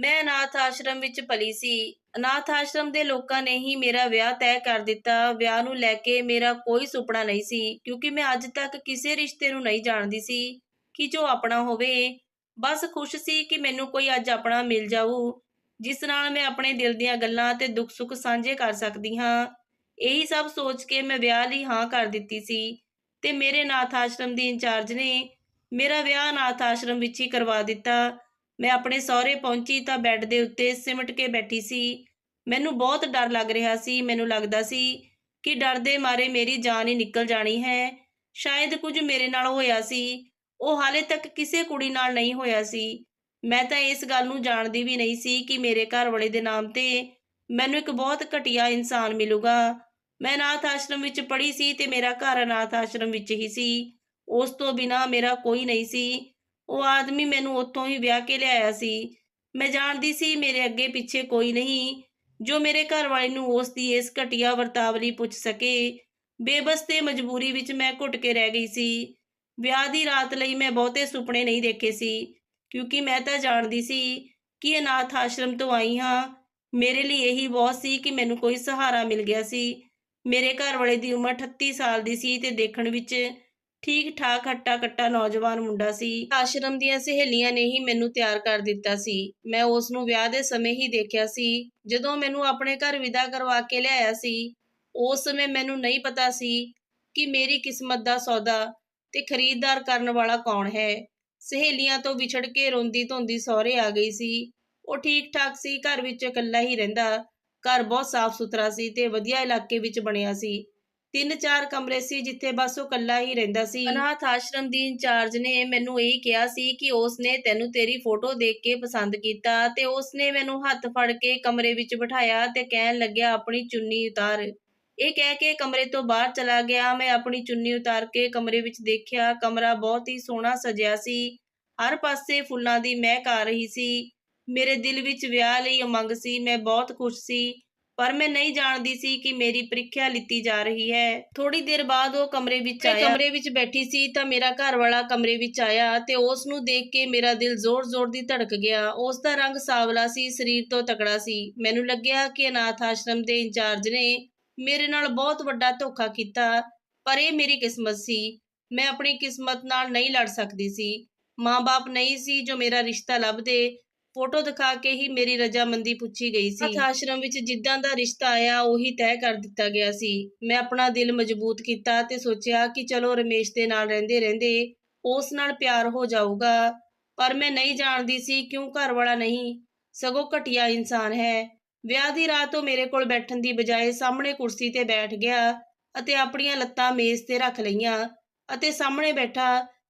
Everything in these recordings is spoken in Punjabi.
ਮੈਂ ਅਨਾਥ ਆਸ਼ਰਮ ਵਿੱਚ ਪਲੀ ਸੀ। ਅਨਾਥ ਆਸ਼ਰਮ ਦੇ ਲੋਕਾਂ ਨੇ ਹੀ ਮੇਰਾ ਵਿਆਹ ਤੈਅ ਕਰ ਦਿੱਤਾ। ਵਿਆਹ ਨੂੰ ਲੈ ਕੇ ਮੇਰਾ ਕੋਈ ਸੁਪਨਾ ਨਹੀਂ ਸੀ, ਕਿਉਂਕਿ ਮੈਂ ਅੱਜ ਤੱਕ ਕਿਸੇ ਰਿਸ਼ਤੇ ਨੂੰ ਨਹੀਂ ਜਾਣਦੀ ਸੀ ਕਿ ਜੋ ਆਪਣਾ ਹੋਵੇ। ਬਸ ਖੁਸ਼ ਸੀ ਕਿ ਮੈਨੂੰ ਕੋਈ ਅੱਜ ਆਪਣਾ ਮਿਲ ਜਾਊ, ਜਿਸ ਨਾਲ ਮੈਂ ਆਪਣੇ ਦਿਲ ਦੀਆਂ ਗੱਲਾਂ ਤੇ ਦੁੱਖ ਸੁੱਖ ਸਾਂਝੇ ਕਰ ਸਕਦੀ ਹਾਂ। ਇਹੀ ਸਭ ਸੋਚ ਕੇ ਮੈਂ ਵਿਆਹ ਲਈ ਹਾਂ ਕਰ ਦਿੱਤੀ ਸੀ ਤੇ ਮੇਰੇ ਅਨਾਥ ਆਸ਼ਰਮ ਦੀ ਇੰਚਾਰਜ ਨੇ ਮੇਰਾ ਵਿਆਹ ਅਨਾਥ ਆਸ਼ਰਮ ਵਿੱਚ ਹੀ ਕਰਵਾ ਦਿੱਤਾ। ਮੈਂ ਆਪਣੇ ਸਹੁਰੇ ਪਹੁੰਚੀ ਤਾਂ ਬੈੱਡ ਦੇ ਉੱਤੇ ਸਿਮਟ ਕੇ ਬੈਠੀ ਸੀ। ਮੈਨੂੰ ਬਹੁਤ ਡਰ ਲੱਗ ਰਿਹਾ ਸੀ। ਮੈਨੂੰ ਲੱਗਦਾ ਸੀ ਕਿ ਡਰ ਦੇ ਮਾਰੇ ਮੇਰੀ ਜਾਨ ਹੀ ਨਿਕਲ ਜਾਣੀ ਹੈ। ਸ਼ਾਇਦ ਕੁਝ ਮੇਰੇ ਨਾਲ ਹੋਇਆ ਸੀ। ਉਹ ਹਾਲੇ ਤੱਕ ਕਿਸੇ ਕੁੜੀ ਨਾਲ ਨਹੀਂ ਹੋਇਆ ਸੀ। ਮੈਂ ਤਾਂ ਇਸ ਗੱਲ ਨੂੰ ਜਾਣਦੀ ਵੀ ਨਹੀਂ ਸੀ ਕਿ ਮੇਰੇ ਘਰ ਵਾਲੇ ਦੇ ਨਾਮ ਤੇ ਮੈਨੂੰ ਇੱਕ ਬਹੁਤ ਘਟੀਆ ਇਨਸਾਨ ਮਿਲੂਗਾ। ਮੈਂ ਅਨਾਥ ਆਸ਼ਰਮ ਵਿੱਚ ਪੜ੍ਹੀ ਸੀ ਤੇ ਮੇਰਾ ਘਰ ਅਨਾਥ ਆਸ਼ਰਮ ਵਿੱਚ ਹੀ ਸੀ। ਉਸ ਤੋਂ ਬਿਨਾ ਮੇਰਾ ਕੋਈ ਨਹੀਂ ਸੀ। ਉਹ ਆਦਮੀ ਮੈਨੂੰ ਉੱਥੋਂ ਹੀ ਵਿਆਹ ਕੇ ਲਿਆਇਆ ਸੀ। ਮੈਂ ਜਾਣਦੀ ਸੀ ਮੇਰੇ ਅੱਗੇ ਪਿੱਛੇ ਕੋਈ ਨਹੀਂ, ਜੋ ਮੇਰੇ ਘਰ ਵਾਲੇ ਨੂੰ ਉਸ ਦੀ ਇਸ ਘਟੀਆ ਵਰਤਾਵ ਲਈ ਪੁੱਛ ਸਕੇ। ਬੇਬਸ ਤੇ ਮਜਬੂਰੀ ਵਿੱਚ ਮੈਂ ਘੁੱਟ ਕੇ ਰਹਿ ਗਈ ਸੀ। ਵਿਆਹ ਦੀ ਰਾਤ ਲਈ ਮੈਂ ਬਹੁਤੇ ਸੁਪਨੇ ਨਹੀਂ ਦੇਖੇ ਸੀ, ਕਿਉਂਕਿ ਮੈਂ ਤਾਂ ਜਾਣਦੀ ਸੀ ਕਿ ਅਨਾਥ ਆਸ਼ਰਮ ਤੋਂ ਆਈ ਹਾਂ। ਮੇਰੇ ਲਈ ਇਹੀ ਬਹੁਤ ਸੀ ਕਿ ਮੈਨੂੰ ਕੋਈ ਸਹਾਰਾ ਮਿਲ ਗਿਆ ਸੀ। ਮੇਰੇ ਘਰ ਵਾਲੇ ਦੀ ਉਮਰ 38 ਸਾਲ ਦੀ ਸੀ ਤੇ ਦੇਖਣ ਵਿੱਚ ਠੀਕ ਠਾਕ ਹੱਟਾ ਕੱਟਾ ਨੌਜਵਾਨ ਮੁੰਡਾ ਸੀ। ਆਸ਼ਰਮ ਦੀਆਂ ਸਹੇਲੀਆਂ ਨੇ ਹੀ ਮੈਨੂੰ ਤਿਆਰ ਕਰ ਦਿੱਤਾ ਸੀ। ਮੈਂ ਉਸ ਨੂੰ ਵਿਆਹ ਦੇ ਸਮੇਂ ਹੀ ਦੇਖਿਆ ਸੀ। ਜਦੋਂ ਮੈਨੂੰ ਆਪਣੇ ਘਰ ਵਿਦਾ ਕਰਵਾ ਕੇ ਲਿਆਇਆ ਸੀ, ਉਸ ਸਮੇਂ ਮੈਨੂੰ ਨਹੀਂ ਪਤਾ ਸੀ ਕਿ ਮੇਰੀ ਕਿਸਮਤ ਦਾ ਸੌਦਾ ਤੇ ਖਰੀਦਦਾਰ ਕਰਨ ਵਾਲਾ ਕੌਣ ਹੈ। ਸਹੇਲੀਆਂ ਤੋਂ ਵਿਛੜ ਕੇ ਰੋਂਦੀ ਧੋਂਦੀ ਸਹੁਰੇ ਆ ਗਈ ਸੀ। ਉਹ ਠੀਕ ਠਾਕ ਸੀ, ਘਰ ਵਿੱਚ ਇਕੱਲਾ ਹੀ ਰਹਿੰਦਾ। ਘਰ ਬਹੁਤ ਸਾਫ਼ ਸੁਥਰਾ ਸੀ ਤੇ ਵਧੀਆ ਇਲਾਕੇ ਵਿੱਚ ਬਣਿਆ ਸੀ। ਤਿੰਨ ਚਾਰ ਕਮਰੇ ਸੀ ਜਿੱਥੇ ਬਸ ਉਹ ਇਕੱਲਾ ਹੀ ਰਹਿੰਦਾ ਸੀ। ਅਨਾਥ ਆਸ਼ਰਮ ਦੀ ਇੰਚਾਰਜ ਨੇ ਮੈਨੂੰ ਇਹ ਕਿਹਾ ਸੀ ਕਿ ਉਸ ਨੇ ਤੈਨੂੰ ਤੇਰੀ ਫੋਟੋ ਦੇਖ ਕੇ ਪਸੰਦ ਕੀਤਾ ਤੇ ਉਸ ਨੇ ਮੈਨੂੰ ਹੱਥ ਫੜ ਕੇ ਕਮਰੇ ਵਿੱਚ ਬਿਠਾਇਆ ਤੇ ਕਹਿਣ ਲੱਗਿਆ, ਆਪਣੀ ਚੁੰਨੀ ਉਤਾਰ। ਇਹ ਕਹਿ ਕੇ ਕਮਰੇ ਤੋਂ ਬਾਹਰ ਚਲਾ ਗਿਆ। ਮੈਂ ਆਪਣੀ ਚੁੰਨੀ ਉਤਾਰ ਕੇ ਕਮਰੇ ਵਿੱਚ ਦੇਖਿਆ, ਕਮਰਾ ਬਹੁਤ ਹੀ ਸੋਹਣਾ ਸਜਿਆ ਸੀ। ਹਰ ਪਾਸੇ ਫੁੱਲਾਂ ਦੀ ਮਹਿਕ ਆ ਰਹੀ ਸੀ। ਮੇਰੇ ਦਿਲ ਵਿੱਚ ਵਿਆਹ ਲਈ ਉਮੰਗ ਸੀ। ਮੈਂ ਬਹੁਤ ਖੁਸ਼ ਸੀ। ਪਰ ਮੈਂ ਨਹੀਂ ਜਾਣਦੀ ਸੀ ਕਿ ਮੇਰੀ ਪ੍ਰੀਖਿਆ ਲਿੱਤੀ ਜਾ ਰਹੀ ਹੈ। ਥੋੜੀ ਦੇਰ ਬਾਅਦ ਉਹ ਕਮਰੇ ਵਿੱਚ ਆਇਆ। ਕਮਰੇ ਵਿੱਚ ਬੈਠੀ ਸੀ ਤਾਂ ਮੇਰਾ ਘਰ ਵਾਲਾ ਕਮਰੇ ਵਿੱਚ ਆਇਆ ਤੇ ਉਸ ਨੂੰ ਦੇਖ ਕੇ ਮੇਰਾ ਦਿਲ ਜ਼ੋਰ-ਜ਼ੋਰ ਦੀ ਧੜਕ ਗਿਆ। ਉਸ ਦਾ ਰੰਗ ਸਾਵਲਾ ਸੀ ਸਰੀਰ ਤੋਂ ਤਕੜਾ ਸੀ। ਮੈਨੂੰ ਲੱਗਿਆ ਕਿ ਅਨਾਥ ਆਸ਼ਰਮ ਦੇ ਇੰਚਾਰਜ ਨੇ ਮੇਰੇ ਨਾਲ ਬਹੁਤ ਵੱਡਾ ਧੋਖਾ ਕੀਤਾ ਪਰ ਇਹ ਮੇਰੀ ਕਿਸਮਤ ਸੀ। ਮੈਂ ਆਪਣੀ ਕਿਸਮਤ ਨਾਲ ਨਹੀਂ ਲੜ ਸਕਦੀ ਸੀ। ਮਾਂ-ਬਾਪ ਨਹੀਂ ਸੀ ਜੋ ਮੇਰਾ ਰਿਸ਼ਤਾ ਲੱਭਦੇ। ਫੋਟੋ ਦਿਖਾ ਕੇ ਹੀ ਮੇਰੀ ਰਜਾਮੰਦੀ ਪੁੱਛੀ ਗਈ ਸੀ। ਅਨਾਥ ਆਸ਼ਰਮ ਵਿੱਚ ਜਿੱਦਾਂ ਦਾ ਰਿਸ਼ਤਾ ਆਇਆ ਉਹੀ ਤੈਅ ਕਰ ਦਿੱਤਾ ਗਿਆ ਸੀ। ਮੈਂ ਆਪਣਾ ਦਿਲ ਮਜ਼ਬੂਤ ਕੀਤਾ ਤੇ ਸੋਚਿਆ ਕਿ ਚਲੋ ਰਮੇਸ਼ ਦੇ ਨਾਲ ਰਹਿੰਦੇ ਰਹਿੰਦੇ ਉਸ ਨਾਲ ਪਿਆਰ ਹੋ ਜਾਊਗਾ। ਪਰ ਮੈਂ ਨਹੀਂ ਜਾਣਦੀ ਸੀ ਕਿਉਂ ਘਰ ਵਾਲਾ ਨਹੀਂ ਸਗੋਂ ਘਟੀਆ ਇਨਸਾਨ ਹੈ। ਵਿਆਹ ਦੀ ਰਾਤ ਉਹ ਮੇਰੇ ਕੋਲ ਬੈਠਣ ਦੀ ਬਜਾਏ ਸਾਹਮਣੇ ਕੁਰਸੀ ਤੇ ਬੈਠ ਗਿਆ ਅਤੇ ਆਪਣੀਆਂ ਲੱਤਾਂ ਮੇਜ਼ ਤੇ ਰੱਖ ਲਈਆਂ ਅਤੇ ਸਾਹਮਣੇ ਬੈਠਾ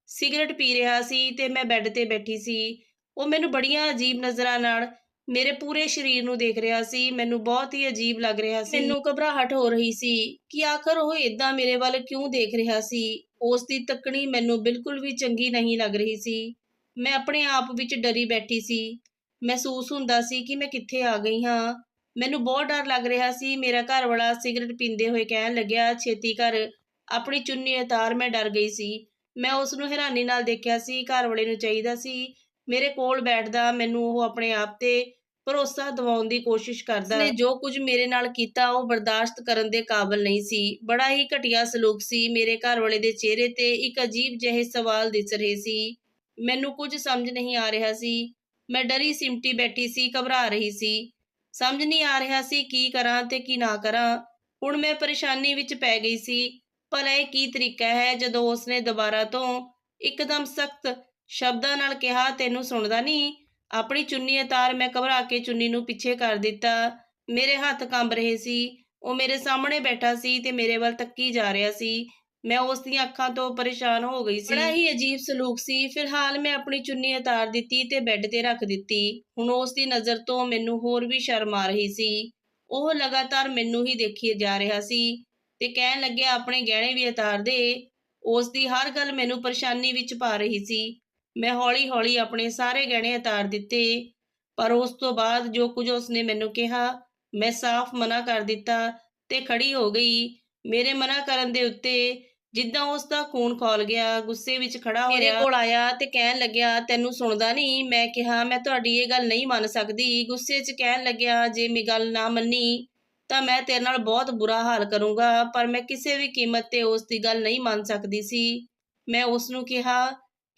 ਸਿਗਰਟ ਪੀ ਰਿਹਾ ਸੀ ਤੇ ਮੈਂ ਬੈੱਡ ਤੇ ਬੈਠੀ ਸੀ। ਉਹ ਮੈਨੂੰ ਬੜੀਆਂ ਅਜੀਬ ਨਜ਼ਰਾਂ ਨਾਲ ਮੇਰੇ ਪੂਰੇ ਸਰੀਰ ਨੂੰ ਦੇਖ ਰਿਹਾ ਸੀ, ਮੈਨੂੰ ਬਹੁਤ ਹੀ ਅਜੀਬ ਲੱਗ ਰਿਹਾ ਸੀ। ਮੈਨੂੰ ਘਬਰਾਹਟ ਹੋ ਰਹੀ ਸੀ ਕਿ ਆਖਰ ਉਹ ਇਦਾਂ ਮੇਰੇ ਵੱਲ ਕਿਉਂ ਦੇਖ ਰਿਹਾ ਸੀ? ਉਸ ਦੀ ਤੱਕਣੀ ਮੈਨੂੰ ਬਿਲਕੁਲ ਵੀ ਚੰਗੀ ਨਹੀਂ ਲੱਗ ਰਹੀ ਸੀ। ਮੈਂ ਆਪਣੇ ਆਪ ਵਿੱਚ ਡਰੀ ਬੈਠੀ ਸੀ। ਮਹਿਸੂਸ ਹੁੰਦਾ ਸੀ ਕਿ ਮੈਂ ਕਿੱਥੇ ਆ ਗਈ ਹਾਂ। ਮੈਨੂੰ ਬਹੁਤ ਡਰ ਲੱਗ ਰਿਹਾ ਸੀ। ਮੇਰਾ ਘਰ ਵਾਲਾ ਸਿਗਰਟ ਪੀਂਦੇ ਹੋਏ ਕਹਿਣ ਲੱਗਿਆ, ਛੇਤੀ ਕਰ, ਆਪਣੀ ਚੁੰਨੀ ਉਤਾਰ। ਮੈਂ ਡਰ ਗਈ ਸੀ। ਮੈਂ ਉਸ ਨੂੰ ਹੈਰਾਨੀ ਨਾਲ ਦੇਖਿਆ ਸੀ। ਘਰ ਵਾਲੇ ਨੂੰ ਚਾਹੀਦਾ ਸੀ ਮੇਰੇ ਕੋਲ ਬੈਠਦਾ, ਮੈਨੂੰ ਉਹ ਆਪਣੇ ਆਪ ਤੇ ਭਰੋਸਾ ਦਿਵਾਉਣ ਦੀ ਕੋਸ਼ਿਸ਼ ਕਰਦਾ। ਨੇ ਜੋ ਕੁਝ ਮੇਰੇ ਨਾਲ ਕੀਤਾ, ਉਹ ਬਰਦਾਸ਼ਤ ਕਰਨ ਦੇ ਕਾਬਿਲ ਨਹੀਂ ਸੀ। ਬੜਾ ਹੀ ਘਟੀਆ ਸਲੂਕ ਸੀ। ਮੇਰੇ ਘਰ ਵਾਲੇ ਦੇ ਚਿਹਰੇ ਤੇ ਇੱਕ ਅਜੀਬ ਜਿਹੇ ਸਵਾਲ ਦਿਸ ਰਹੇ ਸੀ। ਮੈਨੂੰ ਕੁਝ ਸਮਝ ਨਹੀਂ ਆ ਰਿਹਾ ਸੀ। ਮੈਂ ਡਰੀ ਸਿਮਟੀ ਬੈਠੀ ਸੀ, ਘਬਰਾ ਰਹੀ ਸੀ। ਸਮਝ ਨਹੀਂ ਆ ਰਿਹਾ ਸੀ ਕੀ ਕਰਾਂ ਤੇ ਕੀ ਨਾ ਕਰਾਂ। ਹੁਣ ਮੈਂ ਪਰੇਸ਼ਾਨੀ ਵਿੱਚ ਪੈ ਗਈ ਸੀ। ਪਰ ਇਹ ਕੀ ਤਰੀਕਾ ਹੈ ਜਦੋਂ ਉਸਨੇ ਦੁਬਾਰਾ ਤੋਂ ਇੱਕਦਮ ਸਖਤ ਸ਼ਬਦਾਂ ਨਾਲ ਕਿਹਾ, ਤੈਨੂੰ ਸੁਣਦਾ ਨਹੀਂ। ਆਪਣੀ ਚੁੰਨੀ ਉਤਾਰ ਮੈਂ ਘਬਰਾ ਕੇ ਚੁੰਨੀ ਨੂੰ ਪਿੱਛੇ ਕਰ ਦਿੱਤਾ। ਮੇਰੇ ਹੱਥ ਕੰਬ ਰਹੇ ਸੀ। ਉਹ ਮੇਰੇ ਸਾਹਮਣੇ ਬੈਠਾ ਸੀ ਤੇ ਮੇਰੇ ਵੱਲ ਤੱਕੀ ਜਾ ਰਿਹਾ ਸੀ। ਮੈਂ ਉਸ ਦੀਆਂ ਅੱਖਾਂ ਤੋਂ ਪਰੇਸ਼ਾਨ ਹੋ ਗਈ ਸੀ। ਬੜਾ ਹੀ ਅਜੀਬ ਸਲੂਕ ਸੀ। ਫਿਲਹਾਲ ਮੈਂ ਆਪਣੀ ਚੁੰਨੀ ਉਤਾਰ ਦਿੱਤੀ ਤੇ ਬੈੱਡ ਤੇ ਰੱਖ ਦਿੱਤੀ। ਹੁਣ ਉਸ ਦੀ ਨਜ਼ਰ ਤੋਂ ਮੈਨੂੰ ਹੋਰ ਵੀ ਸ਼ਰਮ ਆ ਰਹੀ ਸੀ। ਉਹ ਲਗਾਤਾਰ ਮੈਨੂੰ ਹੀ ਦੇਖੀ ਜਾ ਰਿਹਾ ਸੀ ਤੇ ਕਹਿਣ ਲੱਗਿਆ, ਆਪਣੇ ਗਹਿਣੇ ਵੀ ਉਤਾਰ ਦੇ। ਉਸ ਦੀ ਹਰ ਗੱਲ ਮੈਨੂੰ ਪਰੇਸ਼ਾਨੀ ਵਿੱਚ ਪਾ ਰਹੀ ਸੀ। ਮੈਂ ਹੌਲੀ-ਹੌਲੀ ਆਪਣੇ ਸਾਰੇ ਗਹਿਣੇ ਉਤਾਰ ਦਿੱਤੇ ਪਰ ਉਸ ਤੋਂ ਬਾਅਦ ਜੋ ਕੁਝ ਉਸਨੇ ਮੈਨੂੰ ਕਿਹਾ ਮੈਂ ਸਾਫ਼ ਮਨਾ ਕਰ ਦਿੱਤਾ ਤੇ ਖੜੀ ਹੋ ਗਈ। ਮੇਰੇ ਮਨਾ ਕਰਨ ਦੇ ਉੱਤੇ ਜਿੱਦਾਂ ਉਸ ਦਾ ਖੂਨ ਖੌਲ ਗਿਆ ਗੁੱਸੇ ਵਿੱਚ ਖੜਾ ਹੋਇਆ। ਮੇਰੇ ਕੋਲ ਆਇਆ ਤੇ ਕਹਿਣ ਲੱਗਿਆ ਤੈਨੂੰ ਸੁਣਦਾ ਨਹੀਂ? ਮੈਂ ਕਿਹਾ ਮੈਂ ਤੁਹਾਡੀ ਇਹ ਗੱਲ ਨਹੀਂ ਮੰਨ ਸਕਦੀ। ਗੁੱਸੇ 'ਚ ਕਹਿਣ ਲੱਗਿਆ ਜੇ ਮੈਂ ਗੱਲ ਨਾ ਮੰਨੀ ਤਾਂ ਮੈਂ ਤੇਰੇ ਨਾਲ ਬਹੁਤ ਬੁਰਾ ਹਾਲ ਕਰੂੰਗਾ। ਪਰ ਮੈਂ ਕਿਸੇ ਵੀ ਕੀਮਤ ਤੇ ਉਸ ਦੀ ਗੱਲ ਨਹੀਂ ਮੰਨ ਸਕਦੀ ਸੀ। ਮੈਂ ਉਸ ਨੂੰ ਕਿਹਾ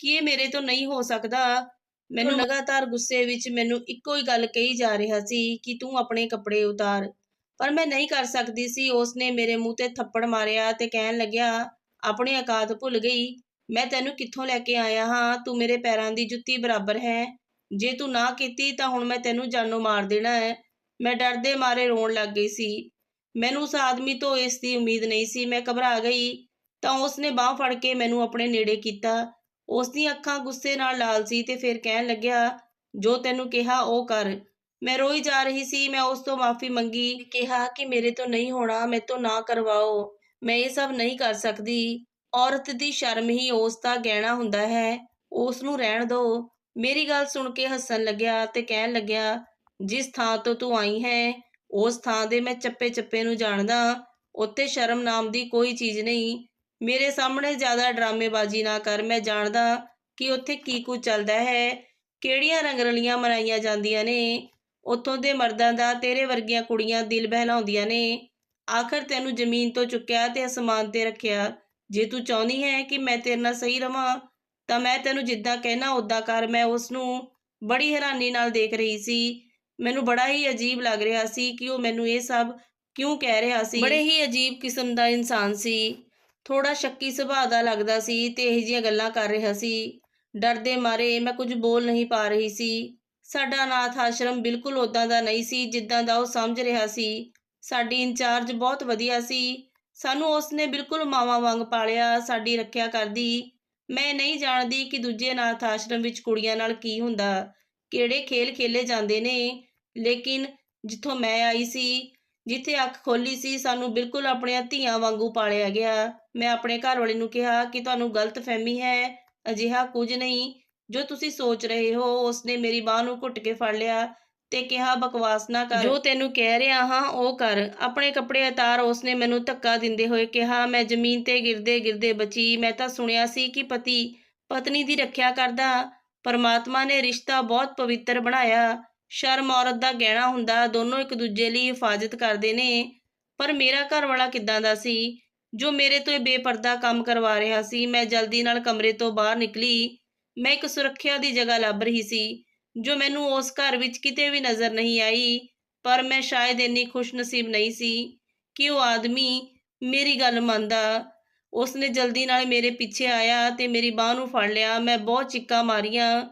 ਕਿ ਇਹ ਮੇਰੇ ਤੋਂ ਨਹੀਂ ਹੋ ਸਕਦਾ? ਮੈਨੂੰ ਲਗਾਤਾਰ ਗੁੱਸੇ ਵਿੱਚ ਮੈਨੂੰ ਇੱਕੋ ਹੀ ਗੱਲ ਕਹੀ ਜਾ ਰਿਹਾ ਸੀ ਕਿ ਤੂੰ ਆਪਣੇ ਕੱਪੜੇ ਉਤਾਰ। ਪਰ ਮੈਂ ਨਹੀਂ ਕਰ ਸਕਦੀ ਸੀ। ਉਸ ਨੇ ਮੇਰੇ ਮੂੰਹ ਤੇ ਥੱਪੜ ਮਾਰਿਆ ਤੇ ਕਹਿਣ ਲੱਗਿਆ ਆਪਣੀ ਔਕਾਤ ਭੁੱਲ ਗਈ। ਮੈਂ ਤੈਨੂੰ ਕਿੱਥੋਂ ਲੈ ਕੇ ਆਇਆ ਹਾਂ? ਤੂੰ ਮੇਰੇ ਪੈਰਾਂ ਦੀ ਜੁੱਤੀ ਬਰਾਬਰ ਹੈ। ਜੇ ਤੂੰ ਨਾ ਕੀਤੀ ਤਾਂ ਹੁਣ ਮੈਂ ਤੈਨੂੰ ਜਾਨੋਂ ਮਾਰ ਦੇਣਾ ਹੈ। ਮੈਂ ਡਰ ਦੇ ਮਾਰੇ ਰੋਣ ਲੱਗ ਗਈ ਸੀ। ਮੈਨੂੰ ਉਸ ਆਦਮੀ ਤੋਂ ਇਸ ਦੀ ਉਮੀਦ ਨਹੀਂ ਸੀ। ਮੈਂ ਘਬਰਾ ਗਈ ਤਾਂ ਉਸ ਨੇ ਬਾਹ ਫੜ ਕੇ ਮੈਨੂੰ ਆਪਣੇ ਨੇੜੇ ਕੀਤਾ। ਉਸ ਦੀਆਂ ਅੱਖਾਂ ਗੁੱਸੇ ਨਾਲ ਲਾਲ ਸੀ ਤੇ ਫਿਰ ਕਹਿਣ ਲੱਗਿਆ, ਜੋ ਤੈਨੂੰ ਕਿਹਾ ਉਹ ਕਰ। ਮੈਂ ਰੋਈ ਜਾ ਰਹੀ ਸੀ, ਮੈਂ ਉਸ ਤੋਂ ਮਾਫੀ ਮੰਗੀ। ਕਿਹਾ ਕਿ ਮੇਰੇ ਤੋਂ ਨਹੀਂ ਹੋਣਾ ਮੇਰੇ ਤੋਂ ਨਾ ਕਰਵਾਓ। ਮੈਂ ਇਹ ਸਭ ਨਹੀਂ ਕਰ ਸਕਦੀ। ਔਰਤ ਦੀ ਸ਼ਰਮ ਹੀ ਉਸ ਦਾ ਗਹਿਣਾ ਹੁੰਦਾ ਹੈ। ਉਸ ਨੂੰ ਰਹਿਣ ਦਿਓ ਮੇਰੀ ਗੱਲ ਸੁਣ ਕੇ ਹੱਸਣ ਲੱਗਿਆ ਤੇ ਕਹਿਣ ਲੱਗਿਆ, ਜਿਸ ਥਾਂ ਤੋਂ ਤੂੰ ਆਈ ਹੈ, ਉਸ ਥਾਂ ਦੇ ਮੈਂ ਚੱਪੇ ਚੱਪੇ ਨੂੰ ਜਾਣਦਾ। ਉੱਥੇ ਸ਼ਰਮ ਨਾਮ ਦੀ ਕੋਈ ਚੀਜ਼ ਨਹੀਂ। ਮੇਰੇ ਸਾਹਮਣੇ ਜ਼ਿਆਦਾ ਡਰਾਮੇਬਾਜ਼ੀ ਨਾ ਕਰ, ਮੈਂ ਜਾਣਦਾ ਕਿ ਉੱਥੇ ਕੀ ਕੁਝ ਚੱਲਦਾ ਹੈ, ਕਿਹੜੀਆਂ ਰੰਗਰਲੀਆਂ ਮਨਾਈਆਂ ਜਾਂਦੀਆਂ ਨੇ, ਉੱਥੋਂ ਦੇ ਮਰਦਾਂ ਦਾ, ਤੇਰੇ ਵਰਗੀਆਂ ਕੁੜੀਆਂ ਦਿਲ ਬਹਿਲਾਉਂਦੀਆਂ ਨੇ। ਆਖਰ ਤੈਨੂੰ ਜ਼ਮੀਨ ਤੋਂ ਚੁੱਕਿਆ ਤੇ ਅਸਮਾਨ ਤੇ ਰੱਖਿਆ। ਜੇ ਤੂੰ ਚਾਹੁੰਦੀ ਹੈ ਕਿ ਮੈਂ ਤੇਰੇ ਨਾਲ ਸਹੀ ਰਵਾਂ, ਤਾਂ ਮੈਂ ਤੈਨੂੰ ਜਿੱਦਾਂ ਕਹਿਣਾ ਉਦਾਂ ਕਰ। ਮੈਂ ਉਸ ਨੂੰ ਬੜੀ ਹੈਰਾਨੀ ਨਾਲ ਦੇਖ ਰਹੀ ਸੀ। ਮੈਨੂੰ ਬੜਾ ਹੀ ਅਜੀਬ ਲੱਗ ਰਿਹਾ ਸੀ ਕਿ ਉਹ ਮੈਨੂੰ ਇਹ ਸਭ ਕਿਉਂ ਕਹਿ ਰਿਹਾ ਸੀ। ਬੜੇ ਹੀ ਅਜੀਬ ਕਿਸਮ ਦਾ ਇਨਸਾਨ ਸੀ। ਥੋੜਾ ਸ਼ੱਕੀ ਸੁਭਾਅ ਦਾ ਲੱਗਦਾ ਸੀ ਤੇ ਇਹ ਜਿਹੀਆਂ ਗੱਲਾਂ ਕਰ ਰਿਹਾ ਸੀ। ਡਰ ਦੇ ਮਾਰੇ ਮੈਂ ਕੁਝ ਬੋਲ ਨਹੀਂ ਪਾ ਰਹੀ ਸੀ। ਸਾਡਾ ਅਨਾਥ ਆਸ਼ਰਮ ਬਿਲਕੁਲ ਉਦਾਂ ਦਾ ਨਹੀਂ ਸੀ ਜਿੱਦਾਂ ਦਾ ਉਹ ਸਮਝ ਰਿਹਾ ਸੀ। ਸਾਡੀ ਇੰਚਾਰਜ ਬਹੁਤ ਵਧੀਆ ਸੀ। ਸਾਨੂੰ ਉਸਨੇ ਬਿਲਕੁਲ ਮਾਵਾਂ ਵਾਂਗ ਪਾਲਿਆ, ਸਾਡੀ ਰੱਖਿਆ ਕਰਦੀ। ਮੈਂ ਨਹੀਂ ਜਾਣਦੀ ਕਿ ਦੂਜੇ ਅਨਾਥ ਆਸ਼ਰਮ ਵਿੱਚ ਕੁੜੀਆਂ ਨਾਲ ਕੀ ਹੁੰਦਾ, ਕਿਹੜੇ ਖੇਲ ਖੇਲੇ ਜਾਂਦੇ ਨੇ। ਲੇਕਿਨ ਜਿੱਥੋਂ ਮੈਂ ਆਈ ਸੀ, ਜਿੱਥੇ ਅੱਖ ਖੋਲੀ ਸੀ, ਸਾਨੂੰ ਬਿਲਕੁਲ ਆਪਣੀਆਂ ਧੀਆਂ ਵਾਂਗੂ ਪਾਲਿਆ ਗਿਆ। ਮੈਂ ਆਪਣੇ ਘਰ ਵਾਲੇ ਨੂੰ ਕਿਹਾ ਕਿ ਤੁਹਾਨੂੰ ਗਲਤ ਫਹਿਮੀ ਹੈ, ਅਜਿਹਾ ਕੁਝ ਨਹੀਂ। ਜੋ ਤੁਸੀਂ ਸੋਚ ਰਹੇ ਹੋ, ਉਸਨੇ ਮੇਰੀ ਬਾਹ ਨੂੰ ਘੁੱਟ ਕੇ ਫੜ ਲਿਆ ਤੇ ਕਿਹਾ, ਬਕਵਾਸ ਨਾ ਕਰ। ਜੋ ਤੈਨੂੰ ਕਹਿ ਰਿਹਾ ਹਾਂ, ਉਹ ਕਰ। ਆਪਣੇ ਕੱਪੜੇ ਉਤਾਰ, ਉਸਨੇ ਮੈਨੂੰ ਧੱਕਾ ਦਿੰਦੇ ਹੋਏ ਕਿਹਾ, ਮੈਂ ਜ਼ਮੀਨ ਤੇ ਗਿਰਦੇ ਗਿਰਦੇ ਬਚੀ। ਮੈਂ ਤਾਂ ਸੁਣਿਆ ਸੀ ਕਿ ਪਤੀ ਪਤਨੀ ਦੀ ਰੱਖਿਆ ਕਰਦਾ। ਪਰਮਾਤਮਾ ਨੇ ਰਿਸ਼ਤਾ ਬਹੁਤ ਪਵਿੱਤਰ ਬਣਾਇਆ। ਸ਼ਰਮ ਔਰਤ ਦਾ ਗਹਿਣਾ ਹੁੰਦਾ, ਦੋਨੋਂ ਇੱਕ ਦੂਜੇ ਲਈ ਹਿਫਾਜ਼ਤ ਕਰਦੇ ਨੇ। ਪਰ ਮੇਰਾ ਘਰ ਵਾਲਾ ਕਿਦਾਂ ਦਾ ਸੀ? ਜੋ ਮੇਰੇ ਤੋਂ ਇਹ ਬੇਪਰਦਾ ਕੰਮ ਕਰਵਾ ਰਿਹਾ ਸੀ, ਮੈਂ ਜਲਦੀ ਨਾਲ ਕਮਰੇ ਤੋਂ ਬਾਹਰ ਨਿਕਲੀ। ਮੈਂ ਇੱਕ ਸੁਰੱਖਿਆ ਦੀ ਜਗ੍ਹਾ ਲੱਭ ਰਹੀ ਸੀ, ਜੋ ਮੈਨੂੰ ਉਸ ਘਰ ਵਿੱਚ ਕਿਤੇ ਵੀ ਨਜ਼ਰ ਨਹੀਂ ਆਈ, ਪਰ ਮੈਂ ਸ਼ਾਇਦ ਇੰਨੀ ਖੁਸ਼ਨਸੀਬ ਨਹੀਂ ਸੀ ਕਿ ਉਹ ਆਦਮੀ ਮੇਰੀ ਗੱਲ ਮੰਨਦਾ। ਉਸ ਨੇ ਜਲਦੀ ਨਾਲ ਮੇਰੇ ਪਿੱਛੇ ਆਇਆ ਤੇ ਮੇਰੀ ਬਾਹ ਨੂੰ ਫੜ ਲਿਆ। ਮੈਂ ਬਹੁਤ ਚਿੱਕਾਂ ਮਾਰੀਆਂ।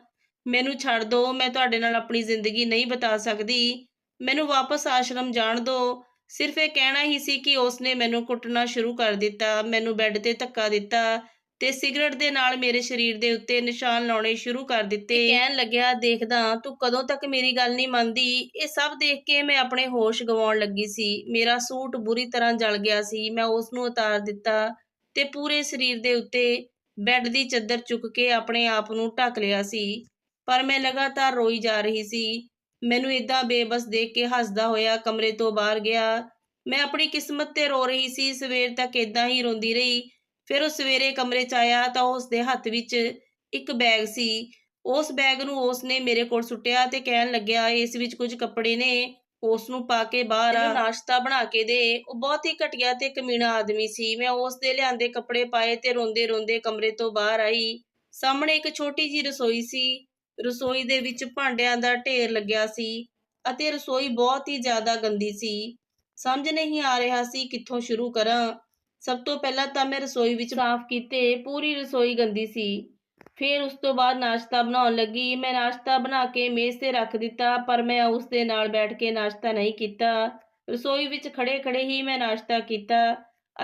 ਮੈਨੂੰ ਛੱਡ ਦਿਓ ਮੈਂ ਤੁਹਾਡੇ ਨਾਲ ਆਪਣੀ ਜ਼ਿੰਦਗੀ ਨਹੀਂ ਬਿਤਾ ਸਕਦੀ। ਮੈਨੂੰ ਵਾਪਸ ਆਸ਼ਰਮ ਜਾਣ ਦਿਓ ਸਿਰਫ ਇਹ ਕਹਿਣਾ ਹੀ ਸੀ ਕਿ ਉਸਨੇ ਮੈਨੂੰ ਕੁੱਟਣਾ ਸ਼ੁਰੂ ਕਰ ਦਿੱਤਾ, ਮੈਨੂੰ ਬੈੱਡ ਤੇ ਧੱਕਾ ਦਿੱਤਾ ਤੇ ਸਿਗਰਟ ਦੇ ਨਾਲ ਮੇਰੇ ਸਰੀਰ ਦੇ ਉੱਤੇ ਨਿਸ਼ਾਨ ਲਾਉਣੇ ਸ਼ੁਰੂ ਕਰ ਦਿੱਤੇ। ਕਹਿਣ ਲੱਗਿਆ, ਦੇਖਦਾ ਤੂੰ ਕਦੋਂ ਤੱਕ ਮੇਰੀ ਗੱਲ ਨਹੀਂ ਮੰਨਦੀ? ਇਹ ਸਭ ਦੇਖ ਕੇ ਮੈਂ ਆਪਣੇ ਹੋਸ਼ ਗਵਾਉਣ ਲੱਗੀ ਸੀ। ਮੇਰਾ ਸੂਟ ਬੁਰੀ ਤਰ੍ਹਾਂ ਜਲ ਗਿਆ ਸੀ। ਮੈਂ ਉਸ ਨੂੰ ਉਤਾਰ ਦਿੱਤਾ ਤੇ ਪੂਰੇ ਸਰੀਰ ਦੇ ਉੱਤੇ ਬੈੱਡ ਦੀ ਚਾਦਰ ਚੁੱਕ ਕੇ ਆਪਣੇ ਆਪ ਨੂੰ ਢੱਕ ਲਿਆ ਸੀ। ਪਰ ਮੈਂ ਲਗਾਤਾਰ ਰੋਈ ਜਾ ਰਹੀ ਸੀ। ਮੈਨੂੰ ਇਦਾਂ ਬੇਬਸ ਦੇਖ ਕੇ ਹੱਸਦਾ ਹੋਇਆ ਕਮਰੇ ਤੋਂ ਬਾਹਰ ਗਿਆ। ਮੈਂ ਆਪਣੀ ਕਿਸਮਤ ਤੇ ਰੋ ਰਹੀ ਸੀ, ਸਵੇਰ ਤੱਕ ਇਦਾਂ ਹੀ ਰੋਂਦੀ ਰਹੀ। ਫਿਰ ਉਹ ਸਵੇਰੇ ਕਮਰੇ 'ਚ ਆਇਆ ਤਾਂ ਉਸ ਦੇ ਹੱਥ ਵਿੱਚ ਇੱਕ ਬੈਗ ਸੀ। ਉਸ ਬੈਗ ਨੂੰ ਉਸ ਨੇ ਮੇਰੇ ਕੋਲ ਸੁੱਟਿਆ ਤੇ ਕਹਿਣ ਲੱਗਿਆ, ਇਸ ਵਿੱਚ ਕੁਝ ਕੱਪੜੇ ਨੇ ਉਸ ਨੂੰ ਪਾ ਕੇ ਬਾਹਰ ਆ। ਨਾਸ਼ਤਾ ਬਣਾ ਕੇ ਦੇ। ਉਹ ਬਹੁਤ ਹੀ ਘਟੀਆ ਤੇ ਕਮੀਣਾ ਆਦਮੀ ਸੀ। ਮੈਂ ਉਸ ਦੇ ਲਿਆਂਦੇ ਕੱਪੜੇ ਪਾਏ ਤੇ ਰੋਂਦੇ ਰੋਂਦੇ ਕਮਰੇ ਤੋਂ ਬਾਹਰ ਆਈ। ਸਾਹਮਣੇ ਇੱਕ ਛੋਟੀ ਜੀ ਰਸੋਈ ਸੀ। ਰਸੋਈ ਦੇ ਵਿੱਚ ਭਾਂਡਿਆਂ ਦਾ ਢੇਰ ਲੱਗਿਆ ਸੀ ਅਤੇ ਰਸੋਈ ਬਹੁਤ ਹੀ ਜ਼ਿਆਦਾ ਗੰਦੀ ਸੀ। ਸਮਝ ਨਹੀਂ ਆ ਰਿਹਾ ਸੀ ਕਿੱਥੋਂ ਸ਼ੁਰੂ ਕਰਾਂ। ਸਭ ਤੋਂ ਪਹਿਲਾਂ ਤਾਂ ਮੈਂ ਰਸੋਈ ਵਿੱਚ ਸਾਫ਼ ਕੀਤੇ, ਪੂਰੀ ਰਸੋਈ ਗੰਦੀ ਸੀ। ਫਿਰ ਉਸ ਤੋਂ ਬਾਅਦ ਨਾਸ਼ਤਾ ਬਣਾਉਣ ਲੱਗੀ। ਮੈਂ ਨਾਸ਼ਤਾ ਬਣਾ ਕੇ ਮੇਜ਼ ਤੇ ਰੱਖ ਦਿੱਤਾ, ਪਰ ਮੈਂ ਉਸ ਦੇ ਨਾਲ ਬੈਠ ਕੇ ਨਾਸ਼ਤਾ ਨਹੀਂ ਕੀਤਾ। ਰਸੋਈ ਵਿੱਚ ਖੜੇ ਖੜੇ ਹੀ ਮੈਂ ਨਾਸ਼ਤਾ ਕੀਤਾ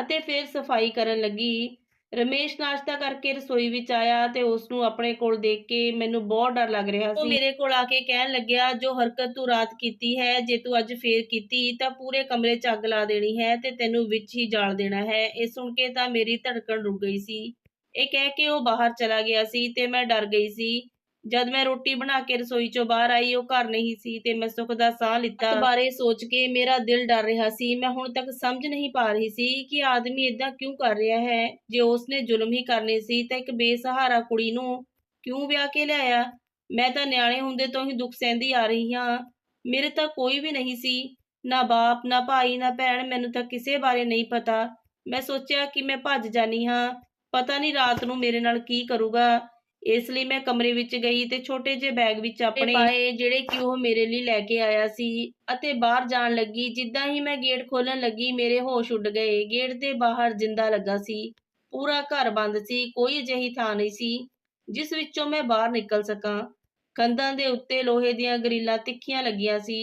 ਅਤੇ ਫਿਰ ਸਫ਼ਾਈ ਕਰਨ ਲੱਗੀ। ਰਮੇਸ਼ ਨਾਸ਼ਤਾ ਕਰਕੇ ਰਸੋਈ ਵਿੱਚ ਆਇਆ ਤੇ ਉਸ ਨੂੰ ਆਪਣੇ ਕੋਲ ਦੇਖ ਕੇ ਮੈਨੂੰ ਬਹੁਤ ਡਰ ਲੱਗ ਰਿਹਾ ਸੀ। ਉਹ ਮੇਰੇ ਕੋਲ ਆ ਕੇ ਕਹਿਣ ਲੱਗਿਆ ਜੋ ਹਰਕਤ ਤੂੰ ਰਾਤ ਕੀਤੀ ਹੈ ਜੇ ਤੂੰ ਅੱਜ ਫੇਰ ਕੀਤੀ ਤਾਂ ਪੂਰੇ ਕਮਰੇ 'ਚ ਅੱਗ ਲਾ ਦੇਣੀ ਹੈ ਤੇ ਤੈਨੂੰ ਵਿੱਚ ਹੀ ਜਾਲ ਦੇਣਾ ਹੈ। ਇਹ ਸੁਣ ਕੇ ਤਾਂ ਮੇਰੀ ਧੜਕਣ ਰੁਕ ਗਈ ਸੀ। ਇਹ ਕਹਿ ਕੇ ਉਹ ਬਾਹਰ ਚਲਾ ਗਿਆ ਸੀ ਤੇ ਮੈਂ ਡਰ ਗਈ ਸੀ। ਜਦ ਮੈਂ ਰੋਟੀ ਬਣਾ ਕੇ ਰਸੋਈ ਚੋਂ ਬਾਹਰ ਆਈ, ਉਹ ਘਰ ਨਹੀਂ ਸੀ ਤੇ ਮੈਂ ਸੁੱਖ ਦਾ ਸਾਹ ਲਿੱਤਾ। ਬਾਰੇ ਸੋਚ ਕੇ ਮੇਰਾ ਦਿਲ ਡਰ ਰਿਹਾ ਸੀ। ਮੈਂ ਹੁਣ ਤੱਕ ਸਮਝ ਨਹੀਂ ਪਾ ਰਹੀ ਸੀ ਕਿ ਆਦਮੀ ਇਦਾਂ ਕਿਉਂ ਕਰ ਰਿਹਾ ਹੈ। ਜੇ ਉਸਨੇ ਜ਼ੁਲਮ ਹੀ ਕਰਨੇ ਸੀ ਤਾਂ ਇੱਕ ਬੇਸਹਾਰਾ ਕੁੜੀ ਨੂੰ ਕਿਉਂ ਵਿਆਹ ਕੇ ਲਿਆਇਆ? ਮੈਂ ਤਾਂ ਨਿਆਣੇ ਹੁੰਦੇ ਤੋਂ ਹੀ ਦੁੱਖ ਸਹਿੰਦੀ ਆ ਰਹੀ ਹਾਂ। ਮੇਰੇ ਤਾਂ ਕੋਈ ਵੀ ਨਹੀਂ ਸੀ। ਨਾ ਬਾਪ, ਨਾ ਭਾਈ, ਨਾ ਭੈਣ, ਮੈਨੂੰ ਤਾਂ ਕਿਸੇ ਬਾਰੇ ਨਹੀਂ ਪਤਾ। ਮੈਂ ਸੋਚਿਆ ਕਿ ਮੈਂ ਭੱਜ ਜਾਨੀ ਹਾਂ। ਪਤਾ ਨਹੀਂ ਰਾਤ ਨੂੰ ਮੇਰੇ ਨਾਲ ਕੀ ਕਰੂਗਾ। ਇਸ ਲਈ ਮੈਂ ਕਮਰੇ ਵਿੱਚ ਗਈ ਤੇ ਛੋਟੇ ਜਿਹੇ ਬੈਗ ਵਿੱਚ ਆਪਣੇ ਪਾਏ ਜਿਹੜੇ ਕਿ ਉਹ ਮੇਰੇ ਲਈ ਲੈ ਕੇ ਆਇਆ ਸੀ ਅਤੇ ਬਾਹਰ ਜਾਣ ਲੱਗੀ। ਜਿੱਦਾਂ ਹੀ ਮੈਂ ਗੇਟ ਖੋਲਣ ਲੱਗੀ ਮੇਰੇ ਹੋਸ਼ ਉੱਡ ਗਏ। ਗੇਟ ਦੇ ਬਾਹਰ ਜਿੰਦਾ ਲੱਗਾ ਸੀ। ਪੂਰਾ ਘਰ ਬੰਦ ਸੀ ਕੋਈ ਅਜਿਹੀ ਥਾਂ ਨਹੀਂ ਸੀ ਜਿਸ ਵਿੱਚੋਂ ਮੈਂ ਬਾਹਰ ਨਿਕਲ ਸਕਾਂ। ਕੰਧਾਂ ਦੇ ਉੱਤੇ ਲੋਹੇ ਦੀਆਂ ਗਰਿੱਲਾਂ ਤਿੱਖੀਆਂ ਲੱਗੀਆਂ ਸੀ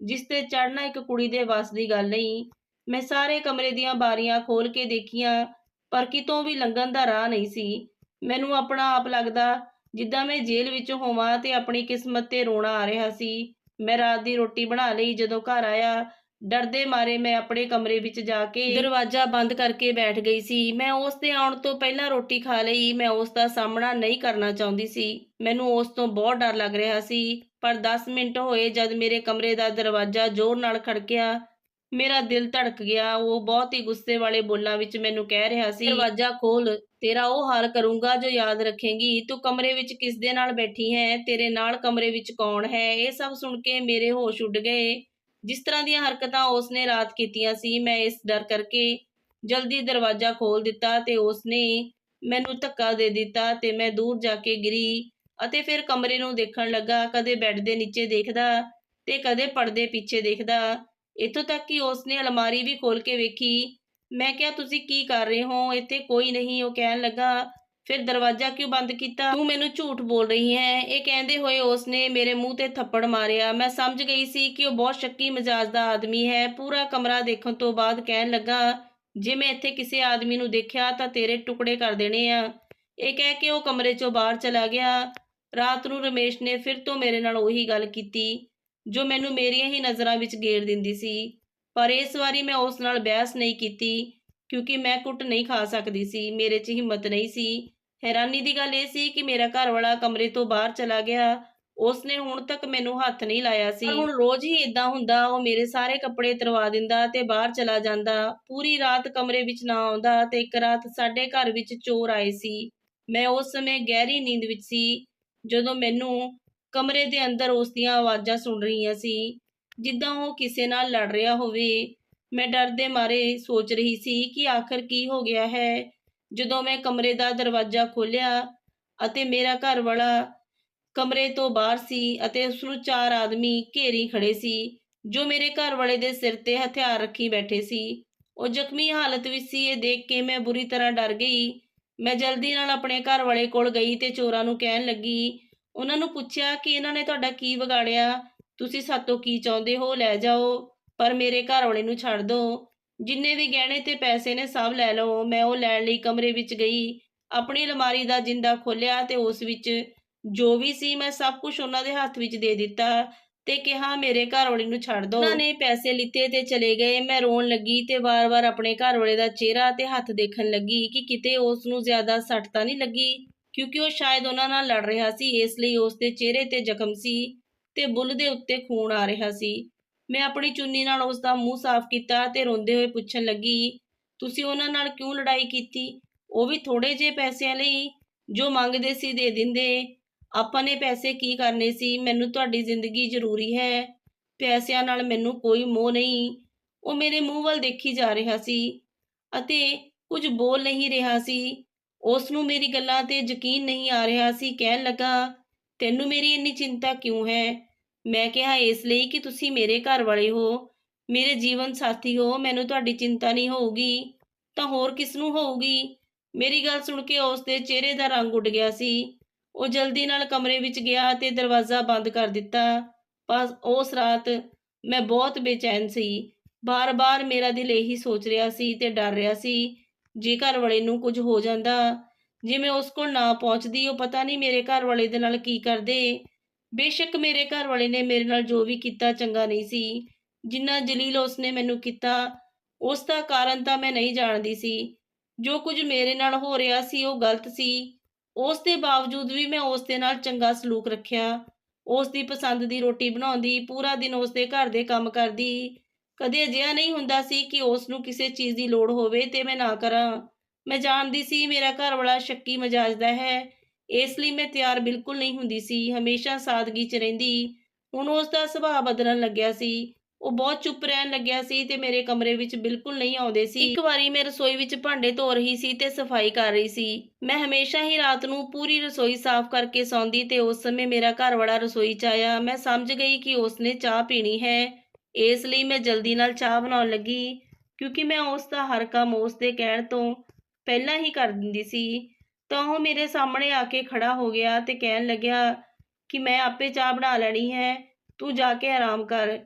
ਜਿਸ ਤੇ ਚੜ੍ਹਨਾ ਇੱਕ ਕੁੜੀ ਦੇ ਵੱਸ ਦੀ ਗੱਲ ਨਹੀਂ। ਮੈਂ ਸਾਰੇ ਕਮਰੇ ਦੀਆਂ ਬਾਰੀਆਂ ਖੋਲ ਕੇ ਦੇਖੀਆਂ ਪਰ ਕਿਤੋਂ ਵੀ ਲੰਘਣ ਦਾ ਰਾਹ ਨਹੀਂ ਸੀ। ਮੈਨੂੰ ਆਪਣਾ ਆਪ ਲੱਗਦਾ ਜਿੱਦਾਂ ਮੈਂ ਜੇਲ੍ਹ ਵਿੱਚ ਹੋਵਾਂ ਤੇ ਆਪਣੀ ਕਿਸਮਤ ਤੇ ਰੋਣਾ ਆ ਰਿਹਾ ਸੀ। ਮੈਂ ਰਾਤ ਦੀ ਰੋਟੀ ਬਣਾ ਲਈ, ਜਦੋਂ ਘਰ ਆਇਆ, ਡਰਦੇ ਮਾਰੇ ਮੈਂ ਆਪਣੇ ਕਮਰੇ ਵਿੱਚ ਜਾ ਕੇ ਦਰਵਾਜ਼ਾ ਬੰਦ ਕਰਕੇ ਬੈਠ ਗਈ ਸੀ। ਮੈਂ ਉਸ ਦੇ ਆਉਣ ਤੋਂ ਪਹਿਲਾਂ ਰੋਟੀ ਖਾ ਲਈ, ਮੈਂ ਉਸ ਦਾ ਸਾਹਮਣਾ ਨਹੀਂ ਕਰਨਾ ਚਾਹੁੰਦੀ ਸੀ। ਮੈਨੂੰ ਉਸ ਤੋਂ ਬਹੁਤ ਡਰ ਲੱਗ ਰਿਹਾ ਸੀ, ਪਰ 10 ਮਿੰਟ ਹੋਏ ਜਦ ਮੇਰੇ ਕਮਰੇ ਦਾ ਦਰਵਾਜ਼ਾ ਜ਼ੋਰ ਨਾਲ ਖੜਕਿਆ ਮੇਰਾ ਦਿਲ ਧੜਕ ਗਿਆ। ਉਹ ਬਹੁਤ ਹੀ ਗੁੱਸੇ ਵਾਲੇ ਬੋਲਾਂ ਵਿੱਚ ਮੈਨੂੰ ਕਹਿ ਰਿਹਾ ਸੀ, ਦਰਵਾਜ਼ਾ ਖੋਲ, ਤੇਰਾ ਉਹ ਹਾਲ ਕਰੂੰਗਾ ਜੋ ਯਾਦ ਰੱਖੇਗੀ। ਤੂੰ ਕਮਰੇ ਵਿੱਚ ਕਿਸ ਦੇ ਨਾਲ ਬੈਠੀ ਹੈ? ਤੇਰੇ ਨਾਲ ਕਮਰੇ ਵਿੱਚ ਕੌਣ ਹੈ? ਇਹ ਸਭ ਸੁਣ ਕੇ ਮੇਰੇ ਹੋਸ਼ ਉੱਡ ਗਏ। ਜਿਸ ਤਰ੍ਹਾਂ ਦੀਆਂ ਹਰਕਤਾਂ ਉਸਨੇ ਰਾਤ ਕੀਤੀਆਂ ਸੀ, ਮੈਂ ਇਸ ਡਰ ਕਰਕੇ ਜਲਦੀ ਦਰਵਾਜ਼ਾ ਖੋਲ ਦਿੱਤਾ ਤੇ ਉਸਨੇ ਮੈਨੂੰ ਧੱਕਾ ਦੇ ਦਿੱਤਾ ਤੇ ਮੈਂ ਦੂਰ ਜਾ ਕੇ ਗਿਰੀ ਅਤੇ ਫਿਰ ਕਮਰੇ ਨੂੰ ਦੇਖਣ ਲੱਗਾ। ਕਦੇ ਬੈੱਡ ਦੇ ਨੀਚੇ ਦੇਖਦਾ ਤੇ ਕਦੇ ਪਰਦੇ ਪਿੱਛੇ ਦੇਖਦਾ। ਇੱਥੋਂ ਤੱਕ ਕਿ ਉਸਨੇ ਅਲਮਾਰੀ ਵੀ ਖੋਲ ਕੇ ਵੇਖੀ। ਮੈਂ ਕਿਹਾ, ਤੁਸੀਂ ਕੀ ਕਰ ਰਹੇ ਹੋ? ਇੱਥੇ ਕੋਈ ਨਹੀਂ। ਉਹ ਕਹਿਣ ਲੱਗਾ, ਫਿਰ ਦਰਵਾਜ਼ਾ ਕਿਉਂ ਬੰਦ ਕੀਤਾ? ਤੂੰ ਮੈਨੂੰ ਝੂਠ ਬੋਲ ਰਹੀ ਹੈ। ਇਹ ਕਹਿੰਦੇ ਹੋਏ ਉਸਨੇ ਮੇਰੇ ਮੂੰਹ ਤੇ ਥੱਪੜ ਮਾਰਿਆ। ਮੈਂ ਸਮਝ ਗਈ ਸੀ ਕਿ ਉਹ ਬਹੁਤ ਸ਼ੱਕੀ ਮਿਜਾਜ ਦਾ ਆਦਮੀ ਹੈ। ਪੂਰਾ ਕਮਰਾ ਦੇਖਣ ਤੋਂ ਬਾਅਦ ਕਹਿਣ ਲੱਗਾ, ਜੇ ਮੈਂ ਇੱਥੇ ਕਿਸੇ ਆਦਮੀ ਨੂੰ ਦੇਖਿਆ, ਤਾਂ ਤੇਰੇ ਟੁਕੜੇ ਕਰ ਦੇਣੇ ਆ। ਇਹ ਕਹਿ ਕੇ ਉਹ ਕਮਰੇ ਚੋਂ ਬਾਹਰ ਚਲਾ ਗਿਆ। ਰਾਤ ਨੂੰ ਰਮੇਸ਼ ਨੇ ਫਿਰ ਤੋਂ ਮੇਰੇ ਨਾਲ ਉਹੀ ਗੱਲ ਕੀਤੀ। ਜੋ ਮੈਨੂੰ ਮੇਰੀਆਂ ਹੀ ਨਜ਼ਰਾਂ ਵਿੱਚ ਗੇਰ ਦਿੰਦੀ ਸੀ। ਪਰ ਇਸ ਵਾਰੀ ਮੈਂ ਉਸ ਨਾਲ ਬਹਿਸ ਨਹੀਂ ਕੀਤੀ, ਕਿਉਂਕਿ ਮੈਂ ਕੁੱਟ ਨਹੀਂ ਖਾ ਸਕਦੀ ਸੀ, ਮੇਰੇ 'ਚ ਹਿੰਮਤ ਨਹੀਂ ਸੀ। ਹੈਰਾਨੀ ਦੀ ਗੱਲ ਇਹ ਸੀ ਕਿ ਮੇਰਾ ਘਰ ਵਾਲਾ ਕਮਰੇ ਤੋਂ ਬਾਹਰ ਚਲਾ ਗਿਆ। ਉਸਨੇ ਹੁਣ ਤੱਕ ਮੈਨੂੰ ਹੱਥ ਨਹੀਂ ਲਾਇਆ ਸੀ। ਹੁਣ ਰੋਜ਼ ਹੀ ਇਦਾਂ ਹੁੰਦਾ, ਉਹ ਮੇਰੇ ਸਾਰੇ ਕੱਪੜੇ ਤਰਵਾ ਦਿੰਦਾ ਤੇ ਬਾਹਰ ਚਲਾ ਜਾਂਦਾ। ਪੂਰੀ ਰਾਤ ਕਮਰੇ ਵਿੱਚ ਨਾ ਆਉਂਦਾ ਤੇ ਇੱਕ ਰਾਤ ਸਾਡੇ ਘਰ ਵਿੱਚ ਚੋਰ ਆਏ ਸੀ। ਮੈਂ ਉਸ ਸਮੇਂ ਗਹਿਰੀ ਨੀਂਦ ਵਿੱਚ ਸੀ, ਜਦੋਂ ਮੈਨੂੰ ਕਮਰੇ ਦੇ ਅੰਦਰ ਉਸ ਦੀਆਂ ਆਵਾਜ਼ਾਂ ਸੁਣ ਰਹੀਆਂ ਸੀ। ਜਿੱਦਾਂ ਉਹ ਕਿਸੇ ਨਾਲ ਲੜ ਰਿਹਾ ਹੋਵੇ, ਮੈਂ ਡਰ ਦੇ ਮਾਰੇ ਸੋਚ ਰਹੀ ਸੀ ਕਿ ਆਖਰ ਕੀ ਹੋ ਗਿਆ ਹੈ। ਜਦੋਂ ਮੈਂ ਕਮਰੇ ਦਾ ਦਰਵਾਜ਼ਾ ਖੋਲ੍ਹਿਆ ਅਤੇ ਮੇਰਾ ਘਰ ਵਾਲਾ ਕਮਰੇ ਤੋਂ ਬਾਹਰ ਸੀ ਅਤੇ ਉਸ ਨੂੰ ਚਾਰ ਆਦਮੀ ਘੇਰੀ ਖੜੇ ਸੀ, ਜੋ ਮੇਰੇ ਘਰ ਵਾਲੇ ਦੇ ਸਿਰ ਤੇ ਹਥਿਆਰ ਰੱਖੀ ਬੈਠੇ ਸੀ। ਉਹ ਜ਼ਖਮੀ ਹਾਲਤ ਵਿੱਚ ਸੀ, ਇਹ ਦੇਖ ਕੇ ਮੈਂ ਬੁਰੀ ਤਰ੍ਹਾਂ ਡਰ ਗਈ। ਮੈਂ ਜਲਦੀ ਨਾਲ ਆਪਣੇ ਘਰ ਵਾਲੇ ਕੋਲ ਗਈ ਤੇ ਚੋਰਾਂ ਨੂੰ ਕਹਿਣ ਲੱਗੀ ਉਹਨਾਂ ਨੂੰ ਪੁੱਛਿਆ ਕਿ ਇਹਨਾਂ ਨੇ ਤੁਹਾਡਾ ਕੀ ਵਿਗਾੜਿਆ? ਤੁਸੀਂ ਸਾਤੋਂ ਕੀ ਚਾਹੁੰਦੇ ਹੋ? ਲੈ ਜਾਓ, ਪਰ ਮੇਰੇ ਘਰ ਵਾਲੇ ਨੂੰ ਛੱਡ ਦਿਓ ਜਿੰਨੇ ਵੀ ਗਹਿਣੇ ਤੇ ਪੈਸੇ ਨੇ ਸਭ ਲੈ ਲਓ। ਮੈਂ ਉਹ ਲੈਣ ਲਈ ਕਮਰੇ ਵਿੱਚ ਗਈ। ਆਪਣੀ ਅਲਮਾਰੀ ਦਾ ਜਿੰਦਾ ਖੋਲ੍ਹਿਆ ਤੇ ਉਸ ਵਿੱਚ ਜੋ ਵੀ ਸੀ ਮੈਂ ਸਭ ਕੁਝ ਉਹਨਾਂ ਦੇ ਹੱਥ ਵਿੱਚ ਦੇ ਦਿੱਤਾ ਤੇ ਕਿਹਾ, ਮੇਰੇ ਘਰ ਵਾਲੀ ਨੂੰ ਛੱਡ ਦਿਓ ਉਹਨਾਂ ਨੇ ਪੈਸੇ ਲਿੱਤੇ ਤੇ ਚਲੇ ਗਏ। ਮੈਂ ਰੋਣ ਲੱਗੀ ਤੇ ਵਾਰ-ਵਾਰ ਆਪਣੇ ਘਰ ਵਾਲੇ ਦਾ ਚਿਹਰਾ ਤੇ ਹੱਥ ਦੇਖਣ ਲੱਗੀ ਕਿ ਕਿਤੇ ਉਸ ਨੂੰ ਜ਼ਿਆਦਾ ਸੱਟ ਤਾਂ ਨਹੀਂ ਲੱਗੀ। ਕਿਉਂਕਿ ਉਹ ਸ਼ਾਇਦ ਉਹਨਾਂ ਨਾਲ ਲੜ ਰਿਹਾ ਸੀ, ਇਸ ਲਈ ਉਸ ਦੇ ਚਿਹਰੇ ਤੇ ਜ਼ਖਮ ਸੀ ਤੇ ਬੁੱਲ ਦੇ ਉੱਤੇ ਖੂਨ ਆ ਰਿਹਾ ਸੀ। ਮੈਂ ਆਪਣੀ ਚੁੰਨੀ ਨਾਲ ਉਸ ਦਾ ਮੂੰਹ ਸਾਫ਼ ਕੀਤਾ ਤੇ ਰੋਂਦੇ ਹੋਏ ਪੁੱਛਣ ਲੱਗੀ, ਤੁਸੀਂ ਉਹਨਾਂ ਨਾਲ ਕਿਉਂ ਲੜਾਈ ਕੀਤੀ? ਉਹ ਵੀ ਥੋੜੇ ਜਿਹੇ ਪੈਸਿਆਂ ਲਈ ਜੋ ਮੰਗਦੇ ਸੀ ਦੇ ਦਿੰਦੇ। ਆਪਾਂ ਨੇ ਪੈਸੇ ਕੀ ਕਰਨੇ ਸੀ? ਮੈਨੂੰ ਤੁਹਾਡੀ ਜ਼ਿੰਦਗੀ ਜ਼ਰੂਰੀ ਹੈ। ਪੈਸਿਆਂ ਨਾਲ ਮੈਨੂੰ ਕੋਈ ਮੋਹ ਨਹੀਂ। ਉਹ ਮੇਰੇ ਮੂੰਹ ਵੱਲ ਦੇਖੀ ਜਾ ਰਿਹਾ ਸੀ ਅਤੇ ਕੁਝ ਬੋਲ ਨਹੀਂ ਰਿਹਾ ਸੀ। ਉਸ ਨੂੰ ਮੇਰੀ ਗੱਲਾਂ ਤੇ ਯਕੀਨ ਨਹੀਂ ਆ ਰਿਹਾ ਸੀ। ਕਹਿਣ ਲੱਗਾ, ਤੈਨੂੰ ਮੇਰੀ ਇੰਨੀ ਚਿੰਤਾ ਕਿਉਂ ਹੈ? ਮੈਂ ਕਿਹਾ, ਇਸ ਲਈ ਕਿ ਤੁਸੀਂ ਮੇਰੇ ਘਰ ਵਾਲੇ ਹੋ। ਮੇਰੇ ਜੀਵਨ ਸਾਥੀ ਹੋ। ਮੈਨੂੰ ਤੁਹਾਡੀ ਚਿੰਤਾ ਨਹੀਂ ਹੋਊਗੀ, ਤਾਂ ਹੋਰ ਕਿਸ ਨੂੰ ਹੋਊਗੀ? ਮੇਰੀ ਗੱਲ ਸੁਣ ਕੇ ਉਸ ਦੇ ਚਿਹਰੇ ਦਾ ਰੰਗ ਉੱਡ ਗਿਆ ਸੀ। ਉਹ ਜਲਦੀ ਨਾਲ ਕਮਰੇ ਵਿੱਚ ਗਿਆ ਤੇ ਦਰਵਾਜ਼ਾ ਬੰਦ ਕਰ ਦਿੱਤਾ। ਪਰ ਉਸ ਰਾਤ ਮੈਂ ਬਹੁਤ ਬੇਚੈਨ ਸੀ। ਬਾਰ-ਬਾਰ ਮੇਰਾ ਦਿਲ ਇਹੀ ਸੋਚ ਰਿਹਾ ਸੀ ਤੇ ਡਰ ਰਿਹਾ ਸੀ ਜੇ ਘਰ ਵਾਲੇ ਨੂੰ ਕੁਝ ਹੋ ਜਾਂਦਾ, ਜੇ ਮੈਂ ਉਸ ਕੋਲ ਨਾ ਪਹੁੰਚਦੀ, ਉਹ ਪਤਾ ਨਹੀਂ ਮੇਰੇ ਘਰ ਵਾਲੇ ਦੇ ਨਾਲ ਕੀ ਕਰਦੇ। ਬੇਸ਼ੱਕ ਮੇਰੇ ਘਰ ਵਾਲੇ ਨੇ ਮੇਰੇ ਨਾਲ ਜੋ ਵੀ ਕੀਤਾ ਚੰਗਾ ਨਹੀਂ ਸੀ। ਜਿੰਨਾ ਜਲੀਲ ਉਸਨੇ ਮੈਨੂੰ ਕੀਤਾ, ਉਸ ਦਾ ਕਾਰਨ ਤਾਂ ਮੈਂ ਨਹੀਂ ਜਾਣਦੀ ਸੀ। ਜੋ ਕੁਝ ਮੇਰੇ ਨਾਲ ਹੋ ਰਿਹਾ ਸੀ, ਉਹ ਗਲਤ ਸੀ। ਉਸ ਦੇ ਬਾਵਜੂਦ ਵੀ ਮੈਂ ਉਸ ਦੇ ਨਾਲ ਚੰਗਾ ਸਲੂਕ ਰੱਖਿਆ। ਉਸ ਦੀ ਪਸੰਦ ਦੀ ਰੋਟੀ ਬਣਾਉਂਦੀ, ਪੂਰਾ ਦਿਨ ਉਸ ਦੇ ਘਰ ਦੇ ਕੰਮ ਕਰਦੀ। ਕਦੇ ਅਜਿਹਾ ਨਹੀਂ ਹੁੰਦਾ ਸੀ ਕਿ ਉਸ ਨੂੰ ਕਿਸੇ ਚੀਜ਼ ਦੀ ਲੋੜ ਹੋਵੇ ਤੇ ਮੈਂ ਨਾ ਕਰਾਂ। ਮੈਂ ਜਾਣਦੀ ਸੀ ਮੇਰਾ ਘਰ ਵਾਲਾ ਸ਼ੱਕੀ ਮਜਾਜ ਦਾ ਹੈ, ਇਸ ਲਈ ਮੈਂ ਤਿਆਰ ਬਿਲਕੁਲ ਨਹੀਂ ਹੁੰਦੀ ਸੀ, ਹਮੇਸ਼ਾ ਸਾਦਗੀ 'ਚ ਰਹਿੰਦੀ। ਹੁਣ ਉਸ ਦਾ ਸੁਭਾਅ ਬਦਲਣ ਲੱਗਿਆ ਸੀ। ਉਹ ਬਹੁਤ ਚੁੱਪ ਰਹਿਣ ਲੱਗਿਆ ਸੀ ਤੇ ਮੇਰੇ ਕਮਰੇ ਵਿੱਚ ਬਿਲਕੁਲ ਨਹੀਂ ਆਉਂਦੇ ਸੀ। ਇੱਕ ਵਾਰੀ ਮੈਂ ਰਸੋਈ ਵਿੱਚ ਭਾਂਡੇ ਧੋ ਰਹੀ ਸੀ ਤੇ ਸਫ਼ਾਈ ਕਰ ਰਹੀ ਸੀ। ਮੈਂ ਹਮੇਸ਼ਾ ਹੀ ਰਾਤ ਨੂੰ ਪੂਰੀ ਰਸੋਈ ਸਾਫ਼ ਕਰਕੇ ਸੌਂਦੀ ਤੇ ਉਸ ਸਮੇਂ ਮੇਰਾ ਘਰ ਵਾਲਾ ਰਸੋਈ 'ਚ ਆਇਆ। ਮੈਂ ਸਮਝ ਗਈ ਕਿ ਉਸਨੇ ਚਾਹ ਪੀਣੀ ਹੈ। ਇਸ ਲਈ ਮੈਂ ਜਲਦੀ ਨਾਲ ਚਾਹ ਬਣਾਉਣ ਲੱਗੀ, ਕਿਉਂਕਿ ਮੈਂ ਉਸ ਦਾ ਹਰ ਕੰਮ ਉਸ ਦੇ ਕਹਿਣ ਤੋਂ ਪਹਿਲਾਂ ਹੀ ਕਰ ਦਿੰਦੀ ਸੀ। ਤਾਂ ਉਹ ਮੇਰੇ ਸਾਹਮਣੇ ਆ ਕੇ ਖੜਾ ਹੋ ਗਿਆ ਤੇ ਕਹਿਣ ਲੱਗਿਆ ਕਿ ਮੈਂ ਆਪੇ ਚਾਹ ਬਣਾ ਲੈਣੀ ਹੈ, ਤੂੰ ਜਾ ਕੇ ਆਰਾਮ ਕਰ।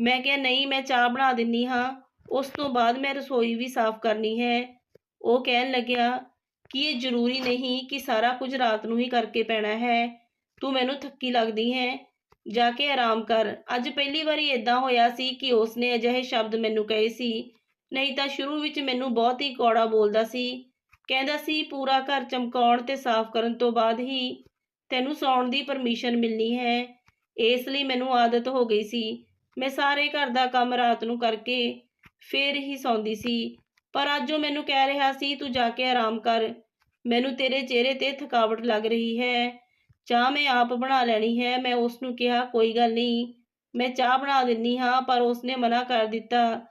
ਮੈਂ ਕਿਹਾ, ਨਹੀਂ, ਮੈਂ ਚਾਹ ਬਣਾ ਦਿੰਨੀ ਹਾਂ। ਉਸ ਤੋਂ ਬਾਅਦ ਮੈਂ ਰਸੋਈ ਵੀ ਸਾਫ਼ ਕਰਨੀ ਹੈ। ਉਹ ਕਹਿਣ ਲੱਗਿਆ ਕਿ ਇਹ ਜ਼ਰੂਰੀ ਨਹੀਂ ਕਿ ਸਾਰਾ ਕੁਝ ਰਾਤ ਨੂੰ ਹੀ ਕਰਕੇ ਪੈਣਾ ਹੈ। ਤੂੰ ਮੈਨੂੰ ਥੱਕੀ ਲੱਗਦੀ ਹੈ। ਜਾ ਕੇ ਆਰਾਮ ਕਰ। ਅੱਜ ਪਹਿਲੀ ਵਾਰੀ ਇਦਾਂ ਹੋਇਆ ਸੀ ਕਿ ਉਸਨੇ ਅਜਿਹੇ ਸ਼ਬਦ ਮੈਨੂੰ ਕਹੇ ਸੀ। ਨਹੀਂ ਤਾਂ ਸ਼ੁਰੂ ਵਿੱਚ ਮੈਨੂੰ ਬਹੁਤ ਹੀ ਕੌੜਾ ਬੋਲਦਾ ਸੀ। ਕਹਿੰਦਾ ਸੀ, ਪੂਰਾ ਘਰ ਚਮਕਾਉਣ ਤੇ ਸਾਫ਼ ਕਰਨ ਤੋਂ ਬਾਅਦ ਹੀ ਤੈਨੂੰ ਸੌਣ ਦੀ ਪਰਮਿਸ਼ਨ ਮਿਲਣੀ ਹੈ। ਇਸ ਲਈ ਮੈਨੂੰ ਆਦਤ ਹੋ ਗਈ ਸੀ। ਮੈਂ ਸਾਰੇ ਘਰ ਦਾ ਕੰਮ ਰਾਤ ਨੂੰ ਕਰਕੇ ਫੇਰ ਹੀ ਸੌਂਦੀ ਸੀ। ਪਰ ਅੱਜ ਉਹ ਮੈਨੂੰ ਕਹਿ ਰਿਹਾ ਸੀ, ਤੂੰ ਜਾ ਕੇ ਆਰਾਮ ਕਰ। ਮੈਨੂੰ ਤੇਰੇ ਚਿਹਰੇ ਤੇ ਥਕਾਵਟ ਲੱਗ ਰਹੀ ਹੈ। ਚਾਹ ਮੈਂ ਆਪ ਬਣਾ ਲੈਣੀ ਹੈ, ਮੈਂ ਉਸ ਨੂੰ ਕਿਹਾ, ਕੋਈ ਗੱਲ ਨਹੀਂ, ਮੈਂ ਚਾਹ ਬਣਾ ਦਿੰਨੀ ਹਾਂ, ਪਰ ਉਸਨੇ ਮਨਾ ਕਰ ਦਿੱਤਾ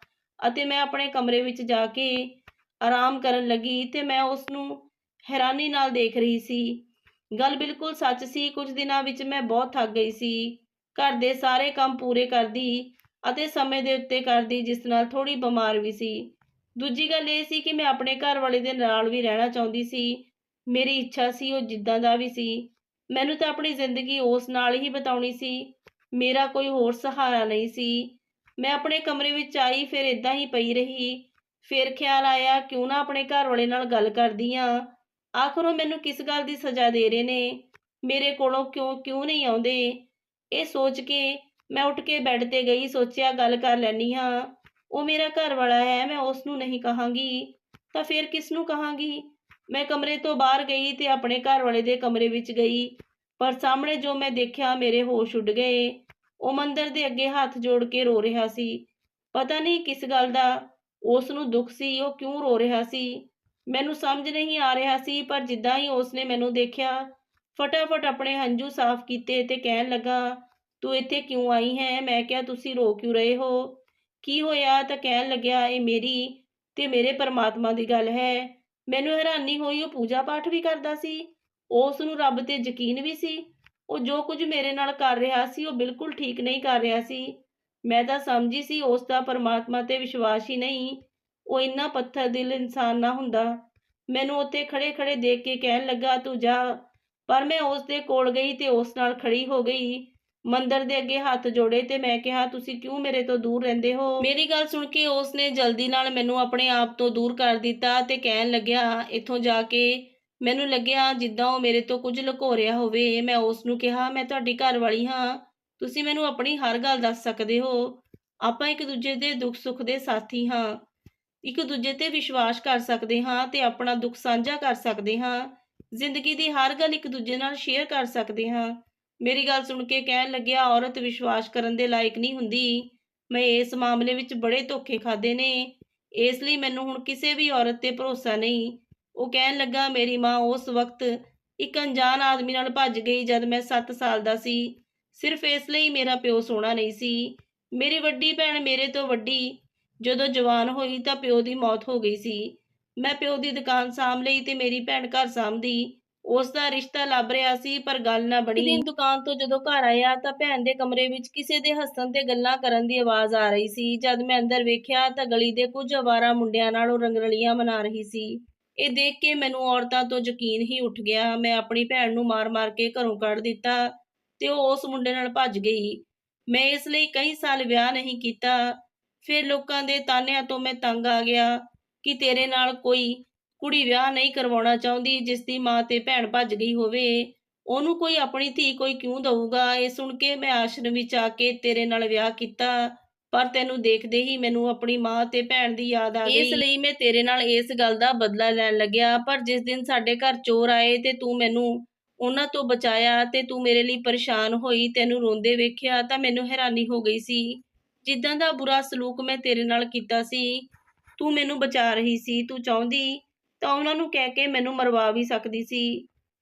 ਅਤੇ ਮੈਂ ਆਪਣੇ ਕਮਰੇ ਵਿੱਚ ਜਾ ਕੇ ਆਰਾਮ ਕਰਨ ਲੱਗੀ ਤੇ ਮੈਂ ਉਸ ਨੂੰ ਹੈਰਾਨੀ ਨਾਲ ਦੇਖ ਰਹੀ ਸੀ। ਗੱਲ ਬਿਲਕੁਲ ਸੱਚ ਸੀ, ਕੁਝ ਦਿਨਾਂ ਵਿੱਚ ਮੈਂ ਬਹੁਤ ਥੱਕ ਗਈ ਸੀ। ਘਰ ਦੇ ਸਾਰੇ ਕੰਮ ਪੂਰੇ ਕਰਦੀ ਅਤੇ ਸਮੇਂ ਦੇ ਉੱਤੇ ਕਰਦੀ, ਜਿਸ ਨਾਲ ਥੋੜੀ ਬਿਮਾਰ ਵੀ ਸੀ। ਦੂਜੀ ਗੱਲ ਇਹ ਸੀ ਕਿ ਮੈਂ ਆਪਣੇ ਘਰ ਵਾਲੇ ਦੇ ਨਾਲ ਵੀ ਰਹਿਣਾ ਚਾਹੁੰਦੀ ਸੀ। ਮੇਰੀ ਇੱਛਾ ਸੀ ਉਹ ਜਿੱਦਾਂ ਦਾ ਵੀ ਸੀ। ਮੈਨੂੰ ਤਾਂ ਆਪਣੀ ਜ਼ਿੰਦਗੀ ਉਸ ਨਾਲ ਹੀ ਬਿਤਾਉਣੀ ਸੀ। ਮੇਰਾ ਕੋਈ ਹੋਰ ਸਹਾਰਾ ਨਹੀਂ ਸੀ। ਮੈਂ ਆਪਣੇ ਕਮਰੇ ਵਿੱਚ ਆਈ, ਫਿਰ ਇਦਾਂ ਹੀ ਪਈ ਰਹੀ। ਫਿਰ ਖਿਆਲ ਆਇਆ, ਕਿਉਂ ਨਾ ਆਪਣੇ ਘਰ ਵਾਲੇ ਨਾਲ ਗੱਲ ਕਰਦੀ ਆ। ਆਖਰ ਉਹ ਮੈਨੂੰ ਕਿਸ ਗੱਲ ਦੀ ਸਜ਼ਾ ਦੇ ਰਹੇ ਨੇ? ਮੇਰੇ ਕੋਲੋਂ ਕਿਉਂ ਕਿਉਂ ਨਹੀਂ ਆਉਂਦੇ? ਇਹ ਸੋਚ ਕੇ ਮੈਂ ਉੱਠ ਕੇ ਬੈੱਡ ਤੇ ਗਈ, ਸੋਚਿਆ, ਗੱਲ ਕਰ ਲੈਣੀ ਹਾਂ ਉਹ ਮੇਰਾ ਘਰ ਵਾਲਾ ਹੈ, ਮੈਂ ਉਸ ਨੂੰ ਨਹੀਂ ਕਹਾਂਗੀ। ਤਾਂ ਫਿਰ ਕਿਸ ਨੂੰ ਕਹਾਂਗੀ? ਮੈਂ ਕਮਰੇ ਤੋਂ ਬਾਹਰ ਗਈ ਤੇ ਆਪਣੇ ਘਰ ਵਾਲੇ ਦੇ ਕਮਰੇ ਵਿੱਚ ਗਈ, ਪਰ ਸਾਹਮਣੇ ਜੋ ਮੈਂ ਦੇਖਿਆ ਮੇਰੇ ਹੋਸ਼ ਉੱਡ ਗਏ। ਉਹ ਮੰਦਰ ਦੇ ਅੱਗੇ ਹੱਥ ਜੋੜ ਕੇ ਰੋ ਰਿਹਾ ਸੀ। ਪਤਾ ਨਹੀਂ ਕਿਸ ਗੱਲ ਦਾ ਉਸ ਨੂੰ ਦੁੱਖ ਸੀ, ਉਹ ਕਿਉਂ ਰੋ ਰਿਹਾ ਸੀ? ਮੈਨੂੰ ਸਮਝ ਨਹੀਂ ਆ ਰਿਹਾ ਸੀ, ਪਰ ਜਿੱਦਾਂ ਹੀ ਉਸਨੇ ਮੈਨੂੰ ਦੇਖਿਆ, ਫਟਾਫਟ ਆਪਣੇ ਹੰਝੂ ਸਾਫ਼ ਕੀਤੇ ਤੇ ਕਹਿਣ ਲੱਗਾ, ਤੂੰ ਇੱਥੇ ਕਿਉਂ ਆਈ ਹੈ? ਮੈਂ ਕਿਹਾ, ਤੁਸੀਂ ਰੋ ਕਿਉਂ ਰਹੇ ਹੋ? ਕੀ ਹੋਇਆ? ਤਾਂ ਕਹਿਣ ਲੱਗਿਆ, ਇਹ ਮੇਰੀ ਤੇ ਮੇਰੇ ਪਰਮਾਤਮਾ ਦੀ ਗੱਲ ਹੈ। ਮੈਨੂੰ ਹੈਰਾਨੀ ਹੋਈ, ਉਹ ਪੂਜਾ ਪਾਠ ਵੀ ਕਰਦਾ ਸੀ, ਉਸ ਨੂੰ ਰੱਬ ਤੇ ਯਕੀਨ ਵੀ ਸੀ, ਉਹ ਜੋ ਕੁਝ ਮੇਰੇ ਨਾਲ ਕਰ ਰਿਹਾ ਸੀ, ਉਹ ਬਿਲਕੁਲ ਠੀਕ ਨਹੀਂ ਕਰ ਰਿਹਾ ਸੀ। ਮੈਂ ਤਾਂ ਸਮਝੀ ਸੀ, ਉਸ ਦਾ ਪਰਮਾਤਮਾ ਤੇ ਵਿਸ਼ਵਾਸ ਹੀ ਨਹੀਂ, ਉਹ ਇੰਨਾ ਪੱਥਰ ਦਿਲ ਇਨਸਾਨ ਨਾ ਹੁੰਦਾ। ਮੈਨੂੰ ਉੱਥੇ ਖੜੇ ਖੜੇ ਦੇਖ ਕੇ ਕਹਿਣ ਲੱਗਾ, ਤੂੰ ਜਾ। ਪਰ ਮੈਂ ਉਸ ਦੇ ਕੋਲ ਗਈ ਤੇ ਉਸ ਨਾਲ ਖੜੀ ਹੋ ਗਈ। ਮੰਦਰ ਦੇ ਅੱਗੇ ਹੱਥ ਜੋੜੇ ਤੇ ਮੈਂ ਕਿਹਾ, ਤੁਸੀਂ ਕਿਉਂ ਮੇਰੇ ਤੋਂ ਦੂਰ ਰਹਿੰਦੇ ਹੋ? ਮੇਰੀ ਗੱਲ ਸੁਣ ਕੇ ਉਸ ਨੇ ਜਲਦੀ ਨਾਲ ਮੈਨੂੰ ਆਪਣੇ ਆਪ ਤੋਂ ਦੂਰ ਕਰ ਦਿੱਤਾ ਤੇ ਕਹਿਣ ਲੱਗਿਆ, ਇੱਥੋਂ ਜਾ ਕੇ ਮੈਨੂੰ ਲੱਗਿਆ ਜਿੱਦਾਂ ਉਹ ਮੇਰੇ ਤੋਂ ਕੁਝ ਲੁਕੋ ਰਿਹਾ ਹੋਵੇ। ਮੈਂ ਉਸ ਨੂੰ ਕਿਹਾ, ਮੈਂ ਤੁਹਾਡੀ ਘਰ ਵਾਲੀ ਹਾਂ। ਤੁਸੀਂ ਮੈਨੂੰ ਆਪਣੀ ਹਰ ਗੱਲ ਦੱਸ ਸਕਦੇ ਹੋ। ਆਪਾਂ ਇੱਕ ਦੂਜੇ ਦੇ ਦੁੱਖ ਸੁੱਖ ਦੇ ਸਾਥੀ ਹਾਂ। ਇੱਕ ਦੂਜੇ ਤੇ ਵਿਸ਼ਵਾਸ ਕਰ ਸਕਦੇ ਹਾਂ ਤੇ ਆਪਣਾ ਦੁੱਖ ਸਾਂਝਾ ਕਰ ਸਕਦੇ ਹਾਂ। ਜ਼ਿੰਦਗੀ ਦੀ ਹਰ ਗੱਲ ਇੱਕ ਦੂਜੇ ਨਾਲ ਸ਼ੇਅਰ ਕਰ ਸਕਦੇ ਹਾਂ। ਮੇਰੀ ਗੱਲ ਸੁਣ ਕੇ ਕਹਿਣ ਲੱਗਿਆ, ਔਰਤ ਵਿਸ਼ਵਾਸ ਕਰਨ ਦੇ ਲਾਇਕ ਨਹੀਂ ਹੁੰਦੀ। ਮੈਂ ਇਸ ਮਾਮਲੇ ਵਿੱਚ ਬੜੇ ਧੋਖੇ ਖਾਦੇ ਨੇ। ਇਸ ਲਈ ਮੈਨੂੰ ਹੁਣ ਕਿਸੇ ਵੀ ਔਰਤ ਤੇ ਭਰੋਸਾ ਨਹੀਂ। ਉਹ ਕਹਿਣ ਲੱਗਾ, ਮੇਰੀ ਮਾਂ ਉਸ ਵਕਤ ਇੱਕ ਅਣਜਾਣ ਆਦਮੀ ਨਾਲ ਭੱਜ ਗਈ ਜਦ ਮੈਂ 7 ਸਾਲ ਦਾ ਸੀ। ਸਿਰਫ ਇਸ ਲਈ ਮੇਰਾ ਪਿਓ ਸੋਹਣਾ ਨਹੀਂ ਸੀ। ਮੇਰੀ ਵੱਡੀ ਭੈਣ ਮੇਰੇ ਤੋਂ ਵੱਡੀ। ਜਦੋਂ ਜਵਾਨ ਹੋਈ ਤਾਂ ਪਿਓ ਦੀ ਮੌਤ ਹੋ ਗਈ ਸੀ। ਮੈਂ ਪਿਓ ਦੀ ਦੁਕਾਨ ਸਾਂਭ ਲਈ ਤੇ ਮੇਰੀ ਭੈਣ ਘਰ ਸਾਂਭਦੀ। ਉਸ ਦਾ ਰਿਸ਼ਤਾ ਲੱਭ ਰਿਹਾ ਸੀ, ਪਰ ਗੱਲ ਨਾ ਬਣੀ। ਦਿਨ ਦੁਕਾਨ ਤੋਂ ਜਦੋਂ ਘਰ ਆਇਆ ਤਾਂ ਭੈਣ ਦੇ ਕਮਰੇ ਵਿੱਚ ਕਿਸੇ ਦੇ ਹੱਸਣ ਤੇ ਗੱਲਾਂ ਕਰਨ ਦੀ ਆਵਾਜ਼ ਆ ਰਹੀ ਸੀ। ਜਦ ਮੈਂ ਅੰਦਰ ਵੇਖਿਆ ਤਾਂ ਗਲੀ ਦੇ ਕੁਝ ਅਵਾਰਾ ਮੁੰਡਿਆਂ ਨਾਲ ਉਹ ਰੰਗਰਲੀਆਂ ਮਨਾ ਰਹੀ ਸੀ। ਇਹ ਦੇਖ ਕੇ ਮੈਨੂੰ ਔਰਤਾਂ ਤੋਂ ਯਕੀਨ ਹੀ ਉੱਠ ਗਿਆ। ਮੈਂ ਆਪਣੀ ਭੈਣ ਨੂੰ ਮਾਰ-ਮਾਰ ਕੇ ਘਰੋਂ ਕੱਢ ਦਿੱਤਾ ਤੇ ਉਹ ਉਸ ਮੁੰਡੇ ਨਾਲ ਭੱਜ ਗਈ। ਮੈਂ ਇਸ ਲਈ ਕਈ ਸਾਲ ਵਿਆਹ ਨਹੀਂ ਕੀਤਾ। ਫਿਰ ਲੋਕਾਂ ਦੇ ਤਾਨਿਆਂ ਤੋਂ ਮੈਂ ਤੰਗ ਆ ਗਿਆ ਕਿ ਤੇਰੇ ਨਾਲ ਕੋਈ ਕੁੜੀ ਵਿਆਹ ਨਹੀਂ ਕਰਵਾਉਣਾ ਚਾਹੁੰਦੀ, ਜਿਸ ਦੀ ਮਾਂ ਤੇ ਭੈਣ ਭੱਜ ਗਈ ਹੋਵੇ, ਉਹਨੂੰ ਕੋਈ ਆਪਣੀ ਧੀ ਕੋਈ ਕਿਉਂ ਦਊਗਾ? ਇਹ ਸੁਣ ਕੇ ਮੈਂ ਆਸ਼ਰਮ ਵਿੱਚ ਆ ਕੇ ਤੇਰੇ ਨਾਲ ਵਿਆਹ ਕੀਤਾ, ਪਰ ਤੈਨੂੰ ਦੇਖਦੇ ਹੀ ਮੈਨੂੰ ਆਪਣੀ ਮਾਂ ਤੇ ਭੈਣ ਦੀ ਯਾਦ ਆ ਗਈ। ਇਸ ਲਈ ਮੈਂ ਤੇਰੇ ਨਾਲ ਇਸ ਗੱਲ ਦਾ ਬਦਲਾ ਲੈਣ ਲੱਗਿਆ, ਪਰ ਜਿਸ ਦਿਨ ਸਾਡੇ ਘਰ ਚੋਰ ਆਏ ਤੇ ਤੂੰ ਮੈਨੂੰ ਉਹਨਾਂ ਤੋਂ ਬਚਾਇਆ ਤੇ ਤੂੰ ਮੇਰੇ ਲਈ ਪਰੇਸ਼ਾਨ ਹੋਈ, ਤੈਨੂੰ ਰੋਂਦੇ ਵੇਖਿਆ ਤਾਂ ਮੈਨੂੰ ਹੈਰਾਨੀ ਹੋ ਗਈ ਸੀ। ਜਿੱਦਾਂ ਦਾ ਬੁਰਾ ਸਲੂਕ ਮੈਂ ਤੇਰੇ ਨਾਲ ਕੀਤਾ ਸੀ, ਤੂੰ ਮੈਨੂੰ ਬਚਾ ਰਹੀ ਸੀ, ਤੂੰ ਚਾਹੁੰਦੀ ਤਾਂ ਉਹਨਾਂ ਨੂੰ ਕਹਿ ਕੇ ਮੈਨੂੰ ਮਰਵਾ ਵੀ ਸਕਦੀ ਸੀ।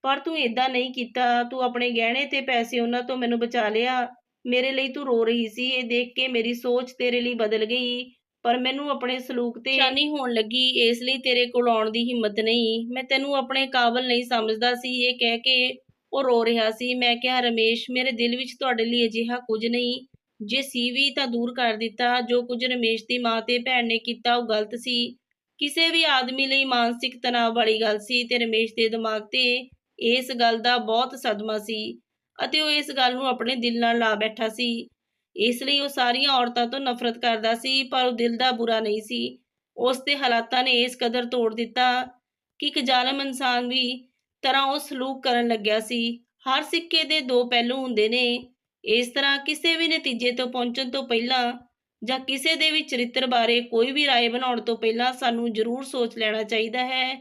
ਪਰ ਤੂੰ ਇਦਾਂ ਨਹੀਂ ਕੀਤਾ। ਤੂੰ ਆਪਣੇ ਗਹਿਣੇ ਤੇ ਪੈਸੇ ਉਹਨਾਂ ਤੋਂ ਮੈਨੂੰ ਬਚਾ ਲਿਆ। ਮੇਰੇ ਲਈ ਤੂੰ ਰੋ ਰਹੀ ਸੀ। ਇਹ ਦੇਖ ਕੇ ਮੇਰੀ ਸੋਚ ਤੇਰੇ ਲਈ ਬਦਲ ਗਈ। ਪਰ ਮੈਨੂੰ ਆਪਣੇ ਸਲੂਕ ਤੇ ਸ਼ਾਨੀ ਹੋਣ ਲੱਗੀ। ਇਸ ਲਈ ਤੇਰੇ ਕੋਲ ਆਉਣ ਦੀ ਹਿੰਮਤ ਨਹੀਂ। ਮੈਂ ਤੈਨੂੰ ਆਪਣੇ ਕਾਬਲ ਨਹੀਂ ਸਮਝਦਾ ਸੀ। ਇਹ ਕਹਿ ਕੇ ਉਹ ਰੋ ਰਿਹਾ ਸੀ। ਮੈਂ ਕਿਹਾ, ਰਮੇਸ਼, ਮੇਰੇ ਦਿਲ ਵਿੱਚ ਤੁਹਾਡੇ ਲਈ ਅਜਿਹਾ ਕੁਝ ਨਹੀਂ। ਜੇ ਸੀ ਵੀ ਤਾਂ ਦੂਰ ਕਰ ਦਿੱਤਾ। ਜੋ ਕੁਝ ਰਮੇਸ਼ ਦੀ ਮਾਂ ਤੇ ਭੈਣ ਨੇ ਕੀਤਾ ਉਹ ਗਲਤ ਸੀ। ਕਿਸੇ ਵੀ ਆਦਮੀ ਲਈ ਮਾਨਸਿਕ ਤਣਾਅ ਵਾਲੀ ਗੱਲ ਸੀ ਤੇ ਰਮੇਸ਼ ਦੇ ਦਿਮਾਗ ਤੇ ਇਸ ਗੱਲ ਦਾ ਬਹੁਤ ਸਦਮਾ ਸੀ ਅਤੇ ਉਹ ਇਸ ਗੱਲ ਨੂੰ ਆਪਣੇ ਦਿਲ ਨਾਲ ਲਾ ਬੈਠਾ ਸੀ। ਇਸ ਲਈ ਉਹ ਸਾਰੀਆਂ ਔਰਤਾਂ ਤੋਂ ਨਫ਼ਰਤ ਕਰਦਾ ਸੀ, ਪਰ ਉਹ ਦਿਲ ਦਾ ਬੁਰਾ ਨਹੀਂ ਸੀ। ਉਸ ਦੇ ਹਾਲਾਤਾਂ ਨੇ ਇਸ ਕਦਰ ਤੋੜ ਦਿੱਤਾ ਕਿ ਇੱਕ ਜ਼ਾਲਮ ਇਨਸਾਨ ਵੀ ਤਰ੍ਹਾਂ ਉਹ ਸਲੂਕ ਕਰਨ ਲੱਗਿਆ ਸੀ। ਹਰ ਸਿੱਕੇ ਦੇ ਦੋ ਪਹਿਲੂ ਹੁੰਦੇ ਨੇ। ਇਸ ਤਰ੍ਹਾਂ ਕਿਸੇ ਵੀ ਨਤੀਜੇ ਤੋਂ ਪਹੁੰਚਣ ਤੋਂ ਪਹਿਲਾਂ ਜਾਂ ਕਿਸੇ ਦੇ ਵੀ ਚਰਿੱਤਰ ਬਾਰੇ ਕੋਈ ਵੀ ਰਾਏ ਬਣਾਉਣ ਤੋਂ ਪਹਿਲਾਂ ਸਾਨੂੰ ਜ਼ਰੂਰ ਸੋਚ ਲੈਣਾ ਚਾਹੀਦਾ ਹੈ।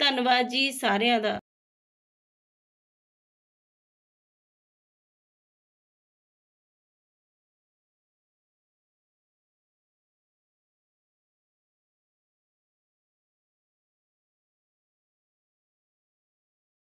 ਧੰਨਵਾਦ ਜੀ ਸਾਰਿਆਂ ਦਾ।